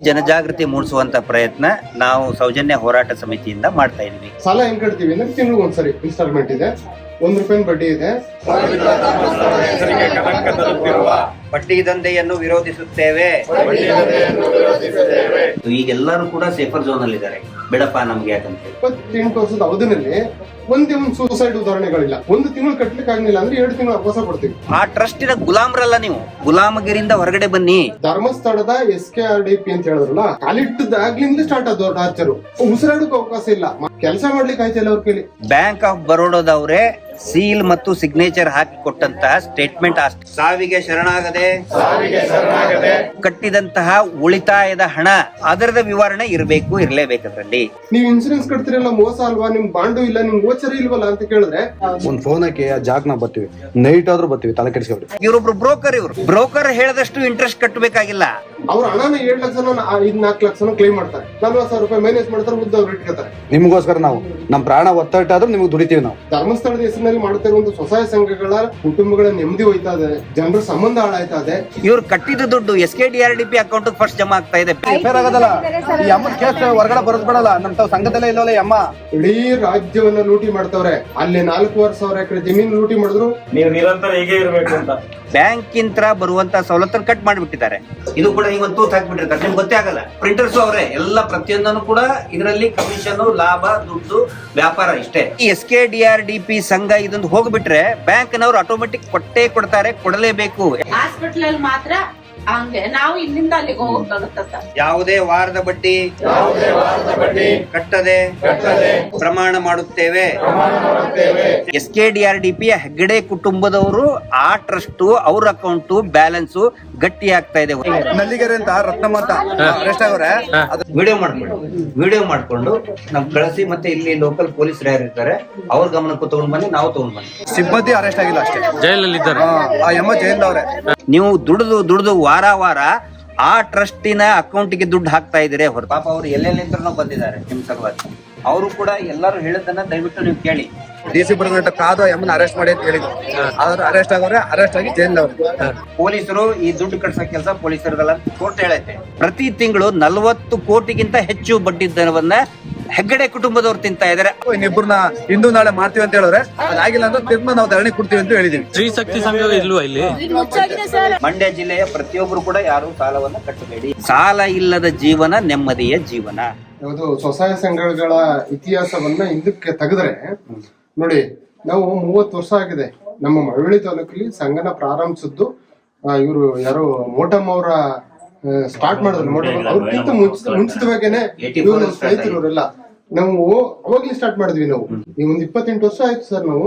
ಜನಜಾಗೃತಿ ಮೂಡಿಸುವಂತ ಪ್ರಯತ್ನ ನಾವು ಸೌಜನ್ಯ ಹೋರಾಟ ಸಮಿತಿಯಿಂದ ಮಾಡ್ತಾ ಇದೀವಿ ಸಾಲ ಹೆಂಗ್ ಕಟ್ತೀವಿ ಅಂದ್ರೆ ತಿಂಗಳಿಗೆ ಒಂದ್ಸರಿ ಇನ್ಸ್ಟಾಲ್ಮೆಂಟ್ ಇದೆ. ಒಂದ್ ರೂಪಾಯಿ ಬಡ್ಡಿ ಇದೆ. ಬಡ್ಡಿ ದಂಧೆಯನ್ನು ವಿರೋಧಿಸುತ್ತೇವೆ. ಈಗೆಲ್ಲರೂ ಕೂಡ ಸೇಫರ್ ಝೋನ್ ಅಲ್ಲಿ ಇದ್ದಾರೆ. ಬೇಡಪ್ಪ ನಮ್ಗೆ ಯಾಕಂತ ಇಪ್ಪತ್ತೆಂಟು ವರ್ಷದ ಅವಧಿನಲ್ಲಿ ಒಂದೇ ಒಂದು ಸೂಸೈಡ್ ಉದಾಹರಣೆಗಳಿಲ್ಲ. ಒಂದು ತಿಂಗಳು ಕಟ್ಲಿಕ್ಕೆ ಆಗ್ಲಿಲ್ಲ ಅಂದ್ರೆ ಎರಡು ತಿಂಗಳು ಅವಕಾಶ ಕೊಡ್ತೀವಿ. ಆ ಟ್ರಸ್ಟಿನ ಗುಲಾಮ್ರಲ್ಲ ನೀವು. ಗುಲಾಮಗಿರಿಂದ ಹೊರಗಡೆ ಬನ್ನಿ. ಧರ್ಮಸ್ಥಳದ S K R D P ಅಂತ ಹೇಳಿದ್ರಲ್ಲ ಕಾಲಿಟ್ಟದಾಗ್ಲಿಂದ ಸ್ಟಾರ್ಟ್ ಆದ ಟಾರ್ಚರ್ ಉಸಿರಾಡೋಕೆ ಅವಕಾಶ ಇಲ್ಲ. ಕೆಲಸ ಮಾಡ್ಲಿಕ್ಕೆ ಆಯ್ತಿಲ್ಲ ಅವ್ರ ಕೇಳಿ. ಬ್ಯಾಂಕ್ ಆಫ್ ಬರೋಡದವರೇ ಸೀಲ್ ಮತ್ತು ಸಿಗ್ನೇಚರ್ ಹಾಕಿ ಕೊಟ್ಟಂತಹ ಸ್ಟೇಟ್ಮೆಂಟ್ ಅಷ್ಟೇ. ಸಾವಿಗೆ ಶರಣಾಗದೆ. ಕಟ್ಟಿದಂತಹ ಉಳಿತಾಯದ ಹಣ ಅದರದ ವಿವರಣೆ ಇರಬೇಕು ಇರಲೇಬೇಕು ಅದರಲ್ಲಿ. ನೀವು ಇನ್ಸೂರೆನ್ಸ್ ಕಟ್ತಿರಲ್ಲ ಮೋಸ ಅಲ್ವಾ? ನಿಮ್ ಬಾಂಡು ಇಲ್ಲ ನಿಮ್ ಗೋಚರ ಇಲ್ವಲ್ಲ ಅಂತ ಕೇಳಿದ್ರೆ? ಒಂದ್ ಫೋನ್ ಹಾಕಿ ಆ ಜಾಗ್ನ ಬರ್ತೀವಿ. ನೈಟ್ ಆದ್ರೂ ಬರ್ತೀವಿ ತಲೆ ಕೆಡಿಸ್ಕೊಬ್ರಿ ಇವರೊಬ್ರು ಬ್ರೋಕರ್ ಇವರು. ಬ್ರೋಕರ್ ಹೇಳದಷ್ಟು ಇಂಟ್ರೆಸ್ಟ್ ಕಟ್ಟಬೇಕಾಗಿಲ್ಲ ಅವ್ರ ಹಣನ ಏಳ್ ಲಕ್ಷನ ಐದ್ ನಾಲ್ಕು ಲಕ್ಷನ ಕ್ಲೈಮ್ ಮಾಡ್ತಾರೆ. ನಲ್ವತ್ತು ಸಾವಿರ ರೂಪಾಯಿ ಮೈನಸ್ ಮಾಡ್ತಾರೆ ಉದ್ದ ಅವ್ರು ಇಟ್ಕೋತಾರೆ. ನಿಮಗೋಸ್ಕರ ನಾವು ನಮ್ ಪ್ರಾಣ ಒತ್ತಟ ಆದ್ರೂ ನಿಮ್ಗೆ ದುಡಿತೀವಿ ನಾವು. ಧರ್ಮಸ್ಥಳದ ಹೆಸರಿನಲ್ಲಿ ಮಾಡ್ತಿರೋ ಒಂದು ಸ್ವಸಹಾಯ ಸಂಘಗಳ ಕುಟುಂಬಗಳ ನೆಮ್ಮದಿ ಹೋಯ್ತಾ ಇದೆ ಜನರ ಸಂಬಂಧ ಹಾಳಾಯ್ತಾ ಇದೆ. ಇವ್ರು ಕಟ್ಟಿದ ದುಡ್ಡು S K D R D P account first ಜಮಾ ಆಗ್ತಾ ಇದೆ. ರಿಪೇರ್ ಆಗೋದಲ್ಲ? ಈ ಅಮ್ಮನ ಕೇಸ್ ಹೊರಗಡೆ ಬರೋದ್ ಬಿಡಲ್ಲ. ನಮ್ ತಾವ್ ಸಂಘದಲ್ಲೇ ಇಲ್ಲವಲ್ಲ ಈ ಅಮ್ಮ? ಇಡೀ ರಾಜ್ಯವನ್ನ ಲೂಟಿ ಮಾಡ್ತವ್ರೆ. ಅಲ್ಲಿ ನಾಲ್ಕೂವರೆ ಸಾವಿರ ಎಕರೆ ಜಮೀನು ಲೂಟಿ ಮಾಡಿದ್ರು. ನೀವು ನಿರಂತರ ಹೀಗೆ ಇರಬೇಕು ಅಂತ. ಬ್ಯಾಂಕ್ ಇಂತ್ರ ಬರುವಂತ ಸವಲತ್ತನ್ನು ಕಟ್ ಮಾಡಿಬಿಟ್ಟಿದ್ದಾರೆ. ಇದು ಕೂಡ ಈಗ ಒಂದು ತೂತ್ ಹಾಕ್ಬಿಟ್ಟಿರ್ತಾರೆ. ನಿಮ್ಗೆ ಗೊತ್ತೇ ಆಗಲ್ಲ. ಪ್ರಿಂಟರ್ಸ್ ಅವರೇ, ಎಲ್ಲ ಪ್ರತಿಯೊಂದನ್ನು ಕೂಡ ಇದರಲ್ಲಿ ಕಮಿಷನ್ ಲಾಭ, ದುಡ್ಡು, ವ್ಯಾಪಾರ ಇಷ್ಟೇ. ಈ S K D R D P ಸಂಘ ಇದೊಂದು ಹೋಗ್ಬಿಟ್ರೆ ಬ್ಯಾಂಕ್ ನವರು ಆಟೋಮೆಟಿಕ್ ಕೊಟ್ಟೇ ಕೊಡ್ತಾರೆ, ಕೊಡಲೇಬೇಕು. ಹಾಸ್ಪಿಟಲ್ ಮಾತ್ರ ಹಂಗೆ. ನಾವು ಇಲ್ಲಿಂದ ಅಲ್ಲಿಗೆ ಹೋಗಕ್ಕಾಗತ್ತ ಸರ್ ಯಾವುದೇ ವಾರದ ಬಡ್ಡಿ ಕಟ್ಟದೆ ಪ್ರಮಾಣ ಮಾಡುತ್ತೇವೆ. S K D R D P Heggade ಕುಟುಂಬದವರು ಆ ಟ್ರಸ್ಟ್ ಅವ್ರ ಅಕೌಂಟ್ ಬ್ಯಾಲೆನ್ಸ್ ಗಟ್ಟಿ ಆಗ್ತಾ ಇದೆ ನಲ್ಲಿಗೆರೆ ಅಂತ ರತ್ನಮಾತ ಅರೆಸ್ಟ್ ಆಗವ್ರೆ ವಿಡಿಯೋ ಮಾಡ್ಕೊಂಡು ವಿಡಿಯೋ ಮಾಡ್ಕೊಂಡು ನಮ್ ಕಳಿಸಿ ಮತ್ತೆ ಇಲ್ಲಿ ಲೋಕಲ್ ಪೊಲೀಸ್ ಯಾರು ಇರ್ತಾರೆ. ಅವ್ರ ಗಮನಕ್ಕೂ ತಗೊಂಡ್ ಬನ್ನಿ ನಾವು ತಗೊಂಡ್ ಬನ್ನಿ. ಸಿಬ್ಬಂದಿ ಅರೆಸ್ಟ್ ಆಗಿಲ್ಲ ಅಷ್ಟೇ. ಜೈಲಲ್ಲಿ ಇದ್ದಾರೆ. ಆ ನೀವು ದುಡಿದು ದುಡಿದು ವಾರ ವಾರ ಆ ಟ್ರಸ್ಟಿನ ಅಕೌಂಟ್ಗೆ ದುಡ್ಡು ಹಾಕ್ತಾ ಇದ್ದೀರಿ ಹೊರ ಪಾಪ ಅವ್ರು ಎಲ್ಲೆಲ್ಲಿಂದ ಬಂದಿದ್ದಾರೆ ನಿಮ್ ಸಲುವಾಗಿ. ಅವರು ಕೂಡ ಎಲ್ಲರೂ ಹೇಳದನ್ನ ದಯವಿಟ್ಟು ನೀವು ಕೇಳಿ. ಡಿ ಸಿ ಬರೋಗಂಟ ಕಾದು ಅರೆಸ್ಟ್ ಮಾಡಿ ಅಂತ ಹೇಳಿದ್ರು. ಆದ್ರೆ ಅರೆಸ್ಟ್ ಆಗವ್ರೆ ಅರೆಸ್ಟ್ ಆಗಿ ಜೈಲ್ದವ್ರೆ ಪೊಲೀಸರು ಈ ದುಡ್ಡು ಕಟ್ಸೋ ಕೆಲಸ ಪೊಲೀಸರದಲ್ಲ ಕೋರ್ಟ್ ಹೇಳೈತೆ ಪ್ರತಿ ತಿಂಗಳು ನಲವತ್ತು ಕೋಟಿಗಿಂತ ಹೆಚ್ಚು ಬಡ್ಡಿ ದರವನ್ನ ಹೆಗ್ಗಡೆ ಕುಟುಂಬದವ್ರು ತಿಂತಾ ಇದಾರೆ. ಇನ್ನಿಬ್ಬರನ್ನ ಇಂದು ನಾಳೆ ಮಾಡ್ತೀವಿ ಅಂತ ಹೇಳಿದ್ರೆ ಅದಾಗಿಲ್ಲ ಅಂದ್ರೆ ತಿರ್ಮ ನಾವು ಧರಣಿ ಕೊಡ್ತೀವಿ ಅಂತ ಹೇಳಿದೀವಿ. ಸ್ತ್ರೀ ಶಕ್ತಿ ಸಂಘ ಇಲ್ವಾ ಇಲ್ಲಿ? ಮಂಡ್ಯ ಜಿಲ್ಲೆಯ ಪ್ರತಿಯೊಬ್ಬರು ಕೂಡ ಯಾರು ಸಾಲವನ್ನ ಕಟ್ಟಬೇಡಿ. ಸಾಲ ಇಲ್ಲದ ಜೀವನ ನೆಮ್ಮದಿಯ ಜೀವನ. ಯಾವುದು ಸ್ವಸಹಾಯ ಸಂಘಗಳ ಇತಿಹಾಸವನ್ನ ಹಿಂದಕ್ಕೆ ತೆಗೆದ್ರೆ ನೋಡಿ ನಾವು ಮೂವತ್ತು ವರ್ಷ ಆಗಿದೆ. ನಮ್ಮ ಮಳವಳ್ಳಿ ತಾಲೂಕಲ್ಲಿ ಸಂಘನ ಪ್ರಾರಂಭಿಸಿದ್ದು ಇವರು ಯಾರು ಮೋಟಮ್ ಅವರ ಸ್ಟಾರ್ಟ್ ಮಾಡಿದ್ರು. ಮೋಟಮ್ ಅವ್ರಿಗಿಂತ ಮುಂಚಿತ ಮುಂಚಿತವಾಗೇನೆ ಇವರು ಸ್ನೇಹಿತರು ಇವರೆಲ್ಲ ನಾವು ಅವಾಗ್ಲೇ ಸ್ಟಾರ್ಟ್ ಮಾಡಿದ್ವಿ ನಾವು. ಈ ಒಂದ್ ಇಪ್ಪತ್ತೆಂಟು ವರ್ಷ ಆಯ್ತು ಸರ್ ನಾವು.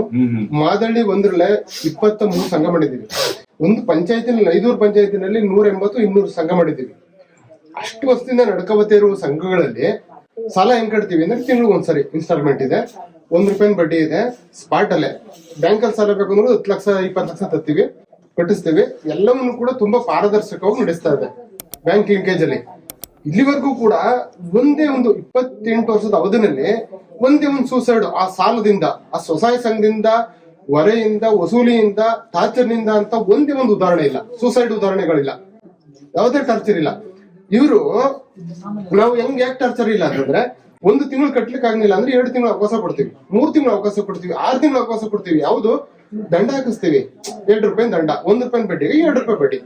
ಮಾದಳ್ಳಿ ಒಂದ್ರಲ್ಲೇ ಇಪ್ಪತ್ತ ಮೂರು ಸಂಘ ಮಾಡಿದೀವಿ ಒಂದು ಪಂಚಾಯತಿನಲ್ಲಿ ಐದೂರು ಪಂಚಾಯತಿನಲ್ಲಿ ನೂರ ಎಂಬತ್ತು ಇನ್ನೂರು ಸಂಘ ಮಾಡಿದೀವಿ ಅಷ್ಟು ವರ್ಷದಿಂದ ನಡ್ಕೋಬತ್ತೆ ಇರುವ ಸಂಘಗಳಲ್ಲಿ ಸಾಲ ಹೆಂಗ್ ಕಟ್ತೀವಿ ಅಂದ್ರೆ ತಿಂಗಳಿಗೆ ಒಂದ್ಸರಿ ಇನ್ಸ್ಟಾಲ್ಮೆಂಟ್ ಇದೆ. ಒಂದ್ ರೂಪಾಯಿ ಬಡ್ಡಿ ಇದೆ. ಸ್ಪಾಟ್ ಅಲ್ಲೇ. ಬ್ಯಾಂಕ್ ಅಲ್ಲಿ ಸಾಲ ಬೇಕು ಅಂದ್ರೆ ಹತ್ತು ಲಕ್ಷ, ಇಪ್ಪತ್ತು ಲಕ್ಷ ತತ್ತೀವಿ ಕಟ್ಟಿಸ್ತೀವಿ. ಎಲ್ಲವನ್ನು ಕೂಡ ತುಂಬಾ ಪಾರದರ್ಶಕವಾಗಿ ನಡೆಸ್ತಾ ಇದೆ ಬ್ಯಾಂಕ್ ಲಿಂಕೇಜ್ ಅಲ್ಲಿ. ಇಲ್ಲಿವರೆಗೂ ಕೂಡ ಒಂದೇ ಒಂದು ಇಪ್ಪತ್ತೆಂಟು ವರ್ಷದ ಅವಧಿನಲ್ಲಿ ಒಂದೇ ಒಂದು ಸೂಸೈಡ್ ಆ ಸಾಲದಿಂದ, ಆ ಸ್ವಸಹಾಯ ಸಂಘದಿಂದ, ಹೊರೆಯಿಂದ, ವಸೂಲಿಯಿಂದ, ಟಾರ್ಚರ್ನಿಂದ ಅಂತ ಒಂದೇ ಒಂದು ಉದಾಹರಣೆ ಇಲ್ಲ. ಸೂಸೈಡ್ ಉದಾಹರಣೆಗಳಿಲ್ಲ. ಯಾವುದೇ ಟಾರ್ಚರ್ ಇಲ್ಲ. ಇವರು ನಾವು ಹೆಂಗ್ ಯಾಕೆ ಟಾರ್ಚರ್ ಇಲ್ಲ ಅಂತಂದ್ರೆ ಒಂದು ತಿಂಗಳು ಕಟ್ಲಿಕ್ಕೆ ಆಗ್ಲಿಲ್ಲ ಅಂದ್ರೆ ಎರಡು ತಿಂಗಳು ಅವಕಾಶ ಕೊಡ್ತೀವಿ. ಮೂರ್ ತಿಂಗಳು ಅವಕಾಶ ಕೊಡ್ತೀವಿ. ಆರು ತಿಂಗಳು ಅವಕಾಶ ಕೊಡ್ತೀವಿ. ಯಾವುದು? ದಂಡ ಹಾಕಿಸ್ತೀವಿ. ಎರಡು ರೂಪಾಯಿ ದಂಡ, ಒಂದ್ ರೂಪಾಯಿ ಬಡ್ಡಿಗೆ ಎರಡು ರೂಪಾಯಿ ಬಡ್ಡಿ.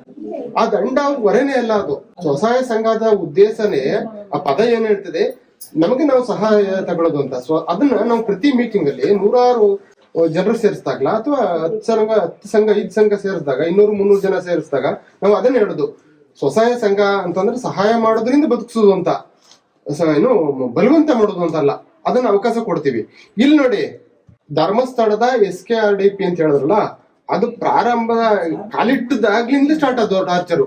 ಆ ದಂಡ ಹೊರೆನೇ ಅಲ್ಲ ಅದು. ಸ್ವಸಹಾಯ ಸಂಘದ ಉದ್ದೇಶನೇ ಆ ಪದ ಏನ್ ಹೇಳ್ತದೆ? ನಮಗೆ ನಾವು ಸಹಾಯ ತಗೊಳ್ಳೋದು ಅಂತ. ಸೊ, ಅದನ್ನ ನಾವು ಪ್ರತಿ ಮೀಟಿಂಗ್ ಅಲ್ಲಿ ನೂರಾರು ಜನರು ಸೇರಿಸಿದಾಗ್ಲ ಅಥವಾ ಹತ್ತು ಸಂಘ ಹತ್ತು ಸಂಘ, ಐದು ಸಂಘ ಸೇರಿಸಿದಾಗ, ಇನ್ನೂರು ಮುನ್ನೂರು ಜನ ಸೇರಿಸಿದಾಗ ನಾವು ಅದನ್ನ ಹೇಳುದು. ಸ್ವಸಹಾಯ ಸಂಘ ಅಂತಂದ್ರೆ ಸಹಾಯ ಮಾಡೋದ್ರಿಂದ ಬದುಕಿಸೋದು ಅಂತ. ಏನು, ಬಲವಂತ ಮಾಡೋದು ಅಂತ ಅಲ್ಲ ಅದನ್ನ ಅವಕಾಶ ಕೊಡ್ತೀವಿ. ಇಲ್ಲಿ ನೋಡಿ, ಧರ್ಮಸ್ಥಳದ S K R D P ಅಂತ ಹೇಳಿದ್ರಲ್ಲ, ಅದು ಪ್ರಾರಂಭ ಕಾಲಿಟ್ಟದಾಗ್ಲಿಂದ ಸ್ಟಾರ್ಟ್ ಆದ ಟಾರ್ಚರು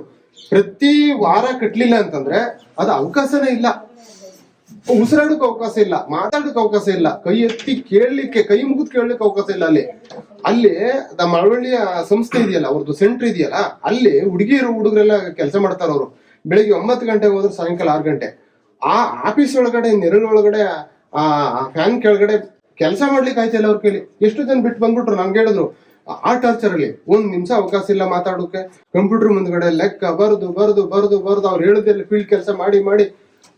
ಪ್ರತಿ ವಾರ ಕಟ್ಲಿಲ್ಲ ಅಂತಂದ್ರೆ ಅದು ಅವಕಾಶನೇ ಇಲ್ಲ. ಉಸಿರಾಡಕ್ ಅವಕಾಶ ಇಲ್ಲ, ಮಾತಾಡಕ್ ಅವಕಾಶ ಇಲ್ಲ, ಕೈ ಎತ್ತಿ ಕೇಳಲಿಕ್ಕೆ, ಕೈ ಮುಗಿದ್ ಕೇಳಲಿಕ್ಕೆ ಅವಕಾಶ ಇಲ್ಲ ಅಲ್ಲಿ. ಅಲ್ಲಿ ನಮ್ಮ ಮಳವಳ್ಳಿಯ ಸಂಸ್ಥೆ ಇದೆಯಲ್ಲ, ಅವ್ರದ್ದು ಸೆಂಟರ್ ಇದೆಯಲ್ಲ, ಅಲ್ಲಿ ಹುಡುಗಿಯರು ಹುಡುಗರೆಲ್ಲ ಕೆಲಸ ಮಾಡ್ತಾರ ಅವರು. ಬೆಳಿಗ್ಗೆ ಒಂಬತ್ತು ಗಂಟೆಗೆ ಹೋದ್ರೆ ಸಾಯಂಕಾಲ ಆರು ಗಂಟೆ. ಆ ಆಫೀಸ್ ಒಳಗಡೆ, ನೆರಳು ಒಳಗಡೆ, ಆ ಫ್ಯಾನ್ ಕೆಳಗಡೆ ಕೆಲಸ ಮಾಡ್ಲಿಕ್ಕೆ ಆಯ್ತಿಲ್ಲ ಅವ್ರ ಕೇಳಿ ಎಷ್ಟು ಜನ ಬಿಟ್ಟು ಬಂದ್ಬಿಟ್ರು ನಮ್ಗೆ ಹೇಳಿದ್ರು. ಆ ಟಾರ್ಚರ್ ಅಲ್ಲಿ ಒಂದ್ ನಿಮಿಷ ಅವಕಾಶ ಇಲ್ಲ ಮಾತಾಡೋಕೆ. ಕಂಪ್ಯೂಟರ್ ಮುಂದ್ಗಡೆ ಲೆಕ್ಕ ಬರೆದು ಬರೆದು ಬರೆದು ಬರೆದು ಅವ್ರು ಹೇಳುದೆಲ್ಲ ಫೀಲ್ಡ್ ಕೆಲಸ ಮಾಡಿ ಮಾಡಿ.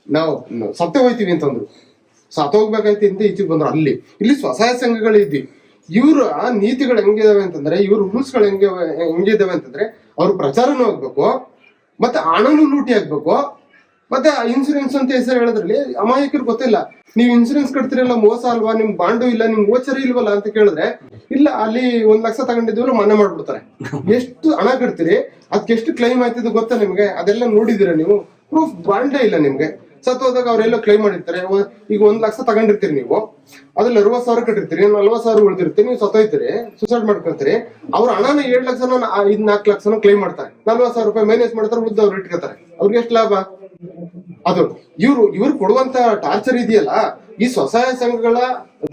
ನಾವು ಸತ್ತೆ ಹೋಯ್ತೀವಿ ಅಂತಂದ್ರು ಸತ್ತೋಗ್ಬೇಕಾಯ್ತು ಅಂತ ಈಚೆಗೆ ಬಂದ್ರು. ಅಲ್ಲಿ, ಇಲ್ಲಿ ಸ್ವಸಹಾಯ ಸಂಘಗಳು ಇದ್ವಿ ಇವ್ರ ನೀತಿಗಳು ಹೆಂಗಿದಾವೆ ಅಂತಂದ್ರೆ, ಇವ್ರ ರೂಲ್ಸ್ಗಳು ಹೆಂಗೆ ಹೆಂಗಿದಾವೆ ಅಂತಂದ್ರೆ, ಅವ್ರ ಪ್ರಚಾರನೂ ಆಗ್ಬೇಕು, ಮತ್ತೆ ಹಣನೂ ಲೂಟಿ ಆಗ್ಬೇಕು, ಮತ್ತೆ ಇನ್ಸೂರೆನ್ಸ್ ಅಂತ ಹೆಸರು ಹೇಳಿದ್ರಲ್ಲಿ ಅಮಾಯಕರು ಗೊತ್ತಿಲ್ಲ. ನೀವು ಇನ್ಸೂರೆನ್ಸ್ ಕಟ್ತಿರಲ್ಲ, ಮೋಸ ಅಲ್ವಾ, ನಿಮ್ ಬಾಂಡು ಇಲ್ಲ ನಿಮ್ ಗೋಚರ ಇಲ್ವಲ್ಲ ಅಂತ ಕೇಳಿದ್ರೆ, ಇಲ್ಲ, ಅಲ್ಲಿ ಒಂದ್ ಲಕ್ಷ ತಗೊಂಡಿದ್ರು ಮನೆ ಮಾಡ್ಬಿಡ್ತಾರೆ. ಎಷ್ಟು ಹಣ ಕಟ್ತೀರಿ ಅದಕ್ಕೆ ಎಷ್ಟು ಕ್ಲೈಮ್ ಆಯ್ತಿದ್ದು ಗೊತ್ತಾ ನಿಮ್ಗೆ? ಅದೆಲ್ಲ ನೋಡಿದಿರ ನೀವು? ಪ್ರೂಫ್ ಬಾಂಡೇ ಇಲ್ಲ ನಿಮ್ಗೆ. ಸತ್ತೋದಾಗ ಅವರೆಲ್ಲ ಕ್ಲೈಮ್ ಮಾಡಿರ್ತಾರೆ. ಈಗ ಒಂದ್ ಲಕ್ಷ ತಗೊಂಡಿರ್ತೀರಿ ನೀವು. ಅದ್ರಲ್ಲಿ ಅರವತ್ ಸಾವಿರ ಕಟ್ಟಿರ್ತೀರಿ ನಲ್ವತ್ ಸಾವಿರ ಉಳಿದಿರ್ತೀರಿ ನೀವು ಸತ್ತೋಯ್ತೀರಿ ಸುಸೈಡ್ ಮಾಡ್ಕೊಳ್ತೀರಿ. ಅವ್ರ ಹಣನ ಏಳ್ ಲಕ್ಷನ ಐದ್ ನಾಲ್ಕು ಲಕ್ಷನ ಕ್ಲೈಮ್ ಮಾಡ್ತಾರೆ. ನಲ್ವತ್ ಸಾವಿರ ರೂಪಾಯಿ ಮೈನಸ್ ಮಾಡ್ತಾರೆ ಉದ್ದ ಅವ್ರು ಇಟ್ಕೋತಾರೆ. ಅವ್ರಿಗೆ ಎಷ್ಟು ಲಾಭ? ಅದು ಇವ್ರು ಇವ್ರು ಕೊಡುವಂತ ಟಾರ್ಚರ್ ಇದೆಯಲ್ಲ, ಈ ಸ್ವಸಹಾಯ ಸಂಘಗಳ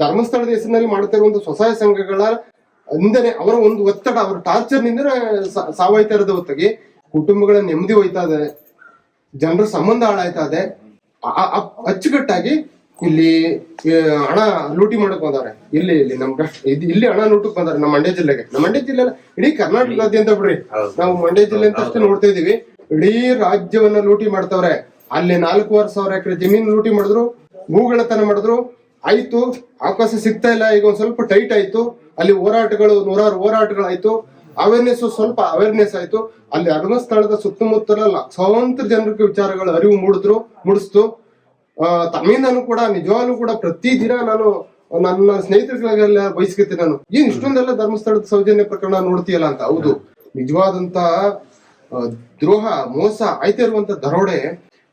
ಧರ್ಮಸ್ಥಳದ ಹೆಸರಿನಲ್ಲಿ ಮಾಡ್ತಿರುವಂತ ಸ್ವಸಹಾಯ ಸಂಘಗಳ ಇಂದನೆ ಅವರ ಒಂದು ಒತ್ತಡ, ಅವರ ಟಾರ್ಚರ್ನಿಂದ ಸಾವಾಯ್ತಾ ಇರೋದ ಹೊತ್ತಿಗೆ ಕುಟುಂಬಗಳ ನೆಮ್ಮದಿ ಹೋಯ್ತಾ ಇದೆ. ಜನರ ಸಂಬಂಧ ಹಾಳಾಯ್ತಾ ಇದೆ. ಅಚ್ಚುಕಟ್ಟಾಗಿ ಇಲ್ಲಿ ಹಣ ಲೂಟಿ ಮಾಡಕ್ ಬಂದಾರೆ. ಇಲ್ಲಿ ಇಲ್ಲಿ ನಮ್ ಕಷ್ಟ- ಇದು ಇಲ್ಲಿ ಹಣ ಲೂಟಕ್ ಬಂದಾರೆ ನಮ್ಮ ಮಂಡ್ಯ ಜಿಲ್ಲೆಗೆ. ನಮ್ಮ ಮಂಡ್ಯ ಜಿಲ್ಲೆ ಇಡೀ ಕರ್ನಾಟಕದಾದ್ಯಂತ ಬಿಡ್ರಿ. ನಾವು ಮಂಡ್ಯ ಜಿಲ್ಲೆ ಅಂತ ಅಷ್ಟೇ ನೋಡ್ತಾ ಇದೀವಿ ಇಡೀ ರಾಜ್ಯವನ್ನ ಲೂಟಿ ಮಾಡ್ತವ್ರೆ. ಅಲ್ಲಿ ನಾಲ್ಕೂವರೆ ಸಾವಿರ ಎಕರೆ ಜಮೀನ್ ಲೂಟಿ ಮಾಡಿದ್ರು ಭೂಗಳತನ ಮಾಡಿದ್ರು. ಆಯ್ತು ಅವಕಾಶ ಸಿಗ್ತಾ ಇಲ್ಲ. ಈಗ ಒಂದ್ ಸ್ವಲ್ಪ ಟೈಟ್ ಆಯ್ತು. ಅಲ್ಲಿ ಹೋರಾಟಗಳು ನೂರಾರು ಹೋರಾಟಗಳಾಯ್ತು. ಅವೇರ್ನೆಸ್ ಸ್ವಲ್ಪ ಅವೇರ್ನೆಸ್ ಆಯ್ತು. ಅಲ್ಲಿ ಧರ್ಮಸ್ಥಳದ ಸುತ್ತಮುತ್ತಲ ಲಕ್ಷಾಂತರ ಜನರಿಗೆ ವಿಚಾರಗಳು ಅರಿವು ಮೂಡಿದ್ರು, ಮೂಡಿಸ್ತು. ತಮ್ಮಿಂದನೂ ಕೂಡ, ನಿಜವಾಗ್ಲೂ ಕೂಡ ಪ್ರತಿ ದಿನ ನಾನು ನನ್ನ ಸ್ನೇಹಿತರಿಗೆಲ್ಲ ಬಯಸ್ಕೊತೀನಿ ನಾನು. ಏನ್ ಇಷ್ಟೊಂದೆಲ್ಲ ಧರ್ಮಸ್ಥಳದ ಸೌಜನ್ಯ ಪ್ರಕರಣ ನೋಡ್ತೀಯಲ್ಲ ಅಂತ? ಹೌದು. ನಿಜವಾದಂತ ದ್ರೋಹ, ಮೋಸ ಆಯ್ತಾ ಇರುವಂತ ದರೋಡೆ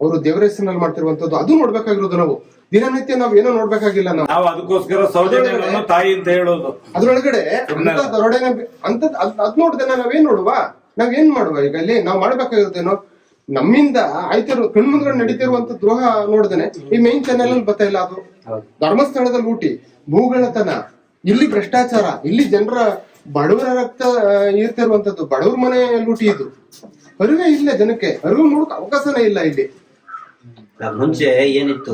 ಅವರು ದೇವರ ಹೆಸರಿನಲ್ಲಿ ಮಾಡ್ತಿರುವಂತದ್ದು, ಅದು ನೋಡ್ಬೇಕಾಗಿರೋದು ನಾವು. ದಿನನಿತ್ಯ ನಾವ್ ಏನೋ ನೋಡ್ಬೇಕಾಗಿಲ್ಲ ನಾವು. ನಾವು ಅದಕ್ಕೋಸ್ಕರ ಸೌಜನ್ಯಗಳನ್ನು ತಾಯಿ ಅಂತ ಹೇಳೋದು. ಅದ್ರೊಳಗಡೆ ಅಂತ ದರೋಡೆನ ಅಂತ ಅದ್ ನೋಡಿದೆ ನಾವೇನ್ ನೋಡುವ? ನಾವ್ ಏನ್ ಮಾಡುವ ಈಗ ಇಲ್ಲಿ ನಾವ್ ಮಾಡ್ಬೇಕಾಗಿರುತ್ತೇನೋ? ನಮ್ಮಿಂದ ಆಯ್ತಿರೋ ಕಣ್ ಮುಂದ್ಗಡೆ ನಡೀತಿರುವಂತ ದ್ರೋಹ ನೋಡ್ದೇನೆ. ಈ ಮೇನ್ ಚಾನೆಲ್ ಅಲ್ಲಿ ಬರ್ತಾ ಇಲ್ಲ ಅದು. ಧರ್ಮಸ್ಥಳದ ಲೂಟಿ ಭೂಗಳತನ ಇಲ್ಲಿ ಭ್ರಷ್ಟಾಚಾರ ಇಲ್ಲಿ ಜನರ ಬಡವರ ರಕ್ತ ಇರ್ತಿರುವಂತದ್ದು ಬಡವ್ರ ಮನೆ ಲೂಟಿ ಇದು. ಅರಿವೇ ಇಲ್ಲ ಜನಕ್ಕೆ. ಅರಿವು ನೋಡಕ್ ಅವಕಾಶನೇ ಇಲ್ಲ ಇಲ್ಲಿ. ಮುಂಚೆ ಏನಿತ್ತು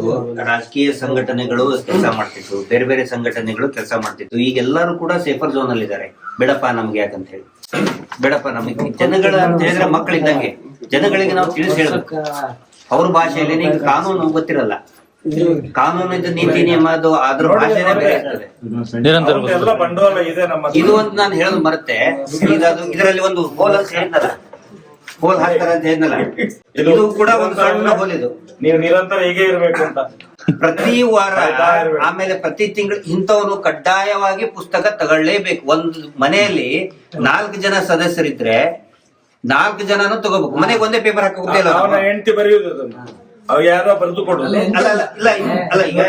ರಾಜಕೀಯ ಸಂಘಟನೆಗಳು ಕೆಲಸ ಮಾಡ್ತಿತ್ತು ಬೇರೆ ಬೇರೆ ಸಂಘಟನೆಗಳು ಕೆಲಸ ಮಾಡ್ತಿತ್ತು. ಈಗ ಎಲ್ಲರೂ ಕೂಡ ಸೇಫರ್ ಝೋನ್ ಅಲ್ಲಿ ಇದ್ದಾರೆ ಬೇಡಪ್ಪ ನಮ್ಗೆ ಯಾಕಂತ ಹೇಳಿ ಬೇಡಪ್ಪ ನಮಗೆ. ಜನಗಳ ಅಂತ ಹೇಳಿದ್ರೆ ಮಕ್ಕಳಿದ್ದಂಗೆ. ಜನಗಳಿಗೆ ನಾವು ತಿಳಿಸಿ ಹೇಳ್ಬೇಕು. ಅವ್ರ ಭಾಷೆಯಲ್ಲಿ ನಿಂಗೆ ಕಾನೂನು ಗೊತ್ತಿರಲ್ಲ. ಕಾನೂನು ಇದು ನೀತಿ ನಿಯಮ ಅದು ಅದ್ರ ಭಾಷೆನೇ ಬೇರೆ ಇರ್ತದೆ. ನಿರಂತರ ಬಂಡವಾಳ ಇದೆ ಒಂದು ನಾನು ಹೇಳೋದು ಮರತೆ. ಈಗ ಇದರಲ್ಲಿ ಒಂದು ಹೋಲ್ ಅಂತ ಹೇಳಿದ್ನಲ್ಲ. ಹೋಲ್ ಹಾಕ್ತಾರೆ ಅಂತ ಹೇಳಿದ್ನಲ್ಲ ಇದು ಕೂಡ ಒಂದು ಸಣ್ಣ ಹೋಲ್ ಇದು. ನೀವು ನಿರಂತರ ಹೀಗೆ ಇರಬೇಕು ಅಂತ. ಪ್ರತಿ ವಾರ ಆಮೇಲೆ ಪ್ರತಿ ತಿಂಗಳು ಇಂಥವ್ರು ಕಡ್ಡಾಯವಾಗಿ ಪುಸ್ತಕ ತಗೊಳ್ಳೇಬೇಕು. ಒಂದು ಮನೆಯಲ್ಲಿ ನಾಲ್ಕು ಜನ ಸದಸ್ಯರಿದ್ರೆ ನಾಲ್ಕು ಜನನು ತಗೋಬೇಕು. ಮನೆಗೆ ಒಂದೇ ಪೇಪರ್ ಹಾಕೋದಿಲ್ಲ ಅವನ ಹೆಂಡತಿ ಬರೆಯುವುದು ಅದನ್ನ ಅವ್ ಯಾರೋ ಬರೆದು ಕೊಡುದು. ಅಲ್ಲ ಅಲ್ಲ ಇಲ್ಲ ಇಲ್ಲ- ಅಲ್ಲ ಈಗ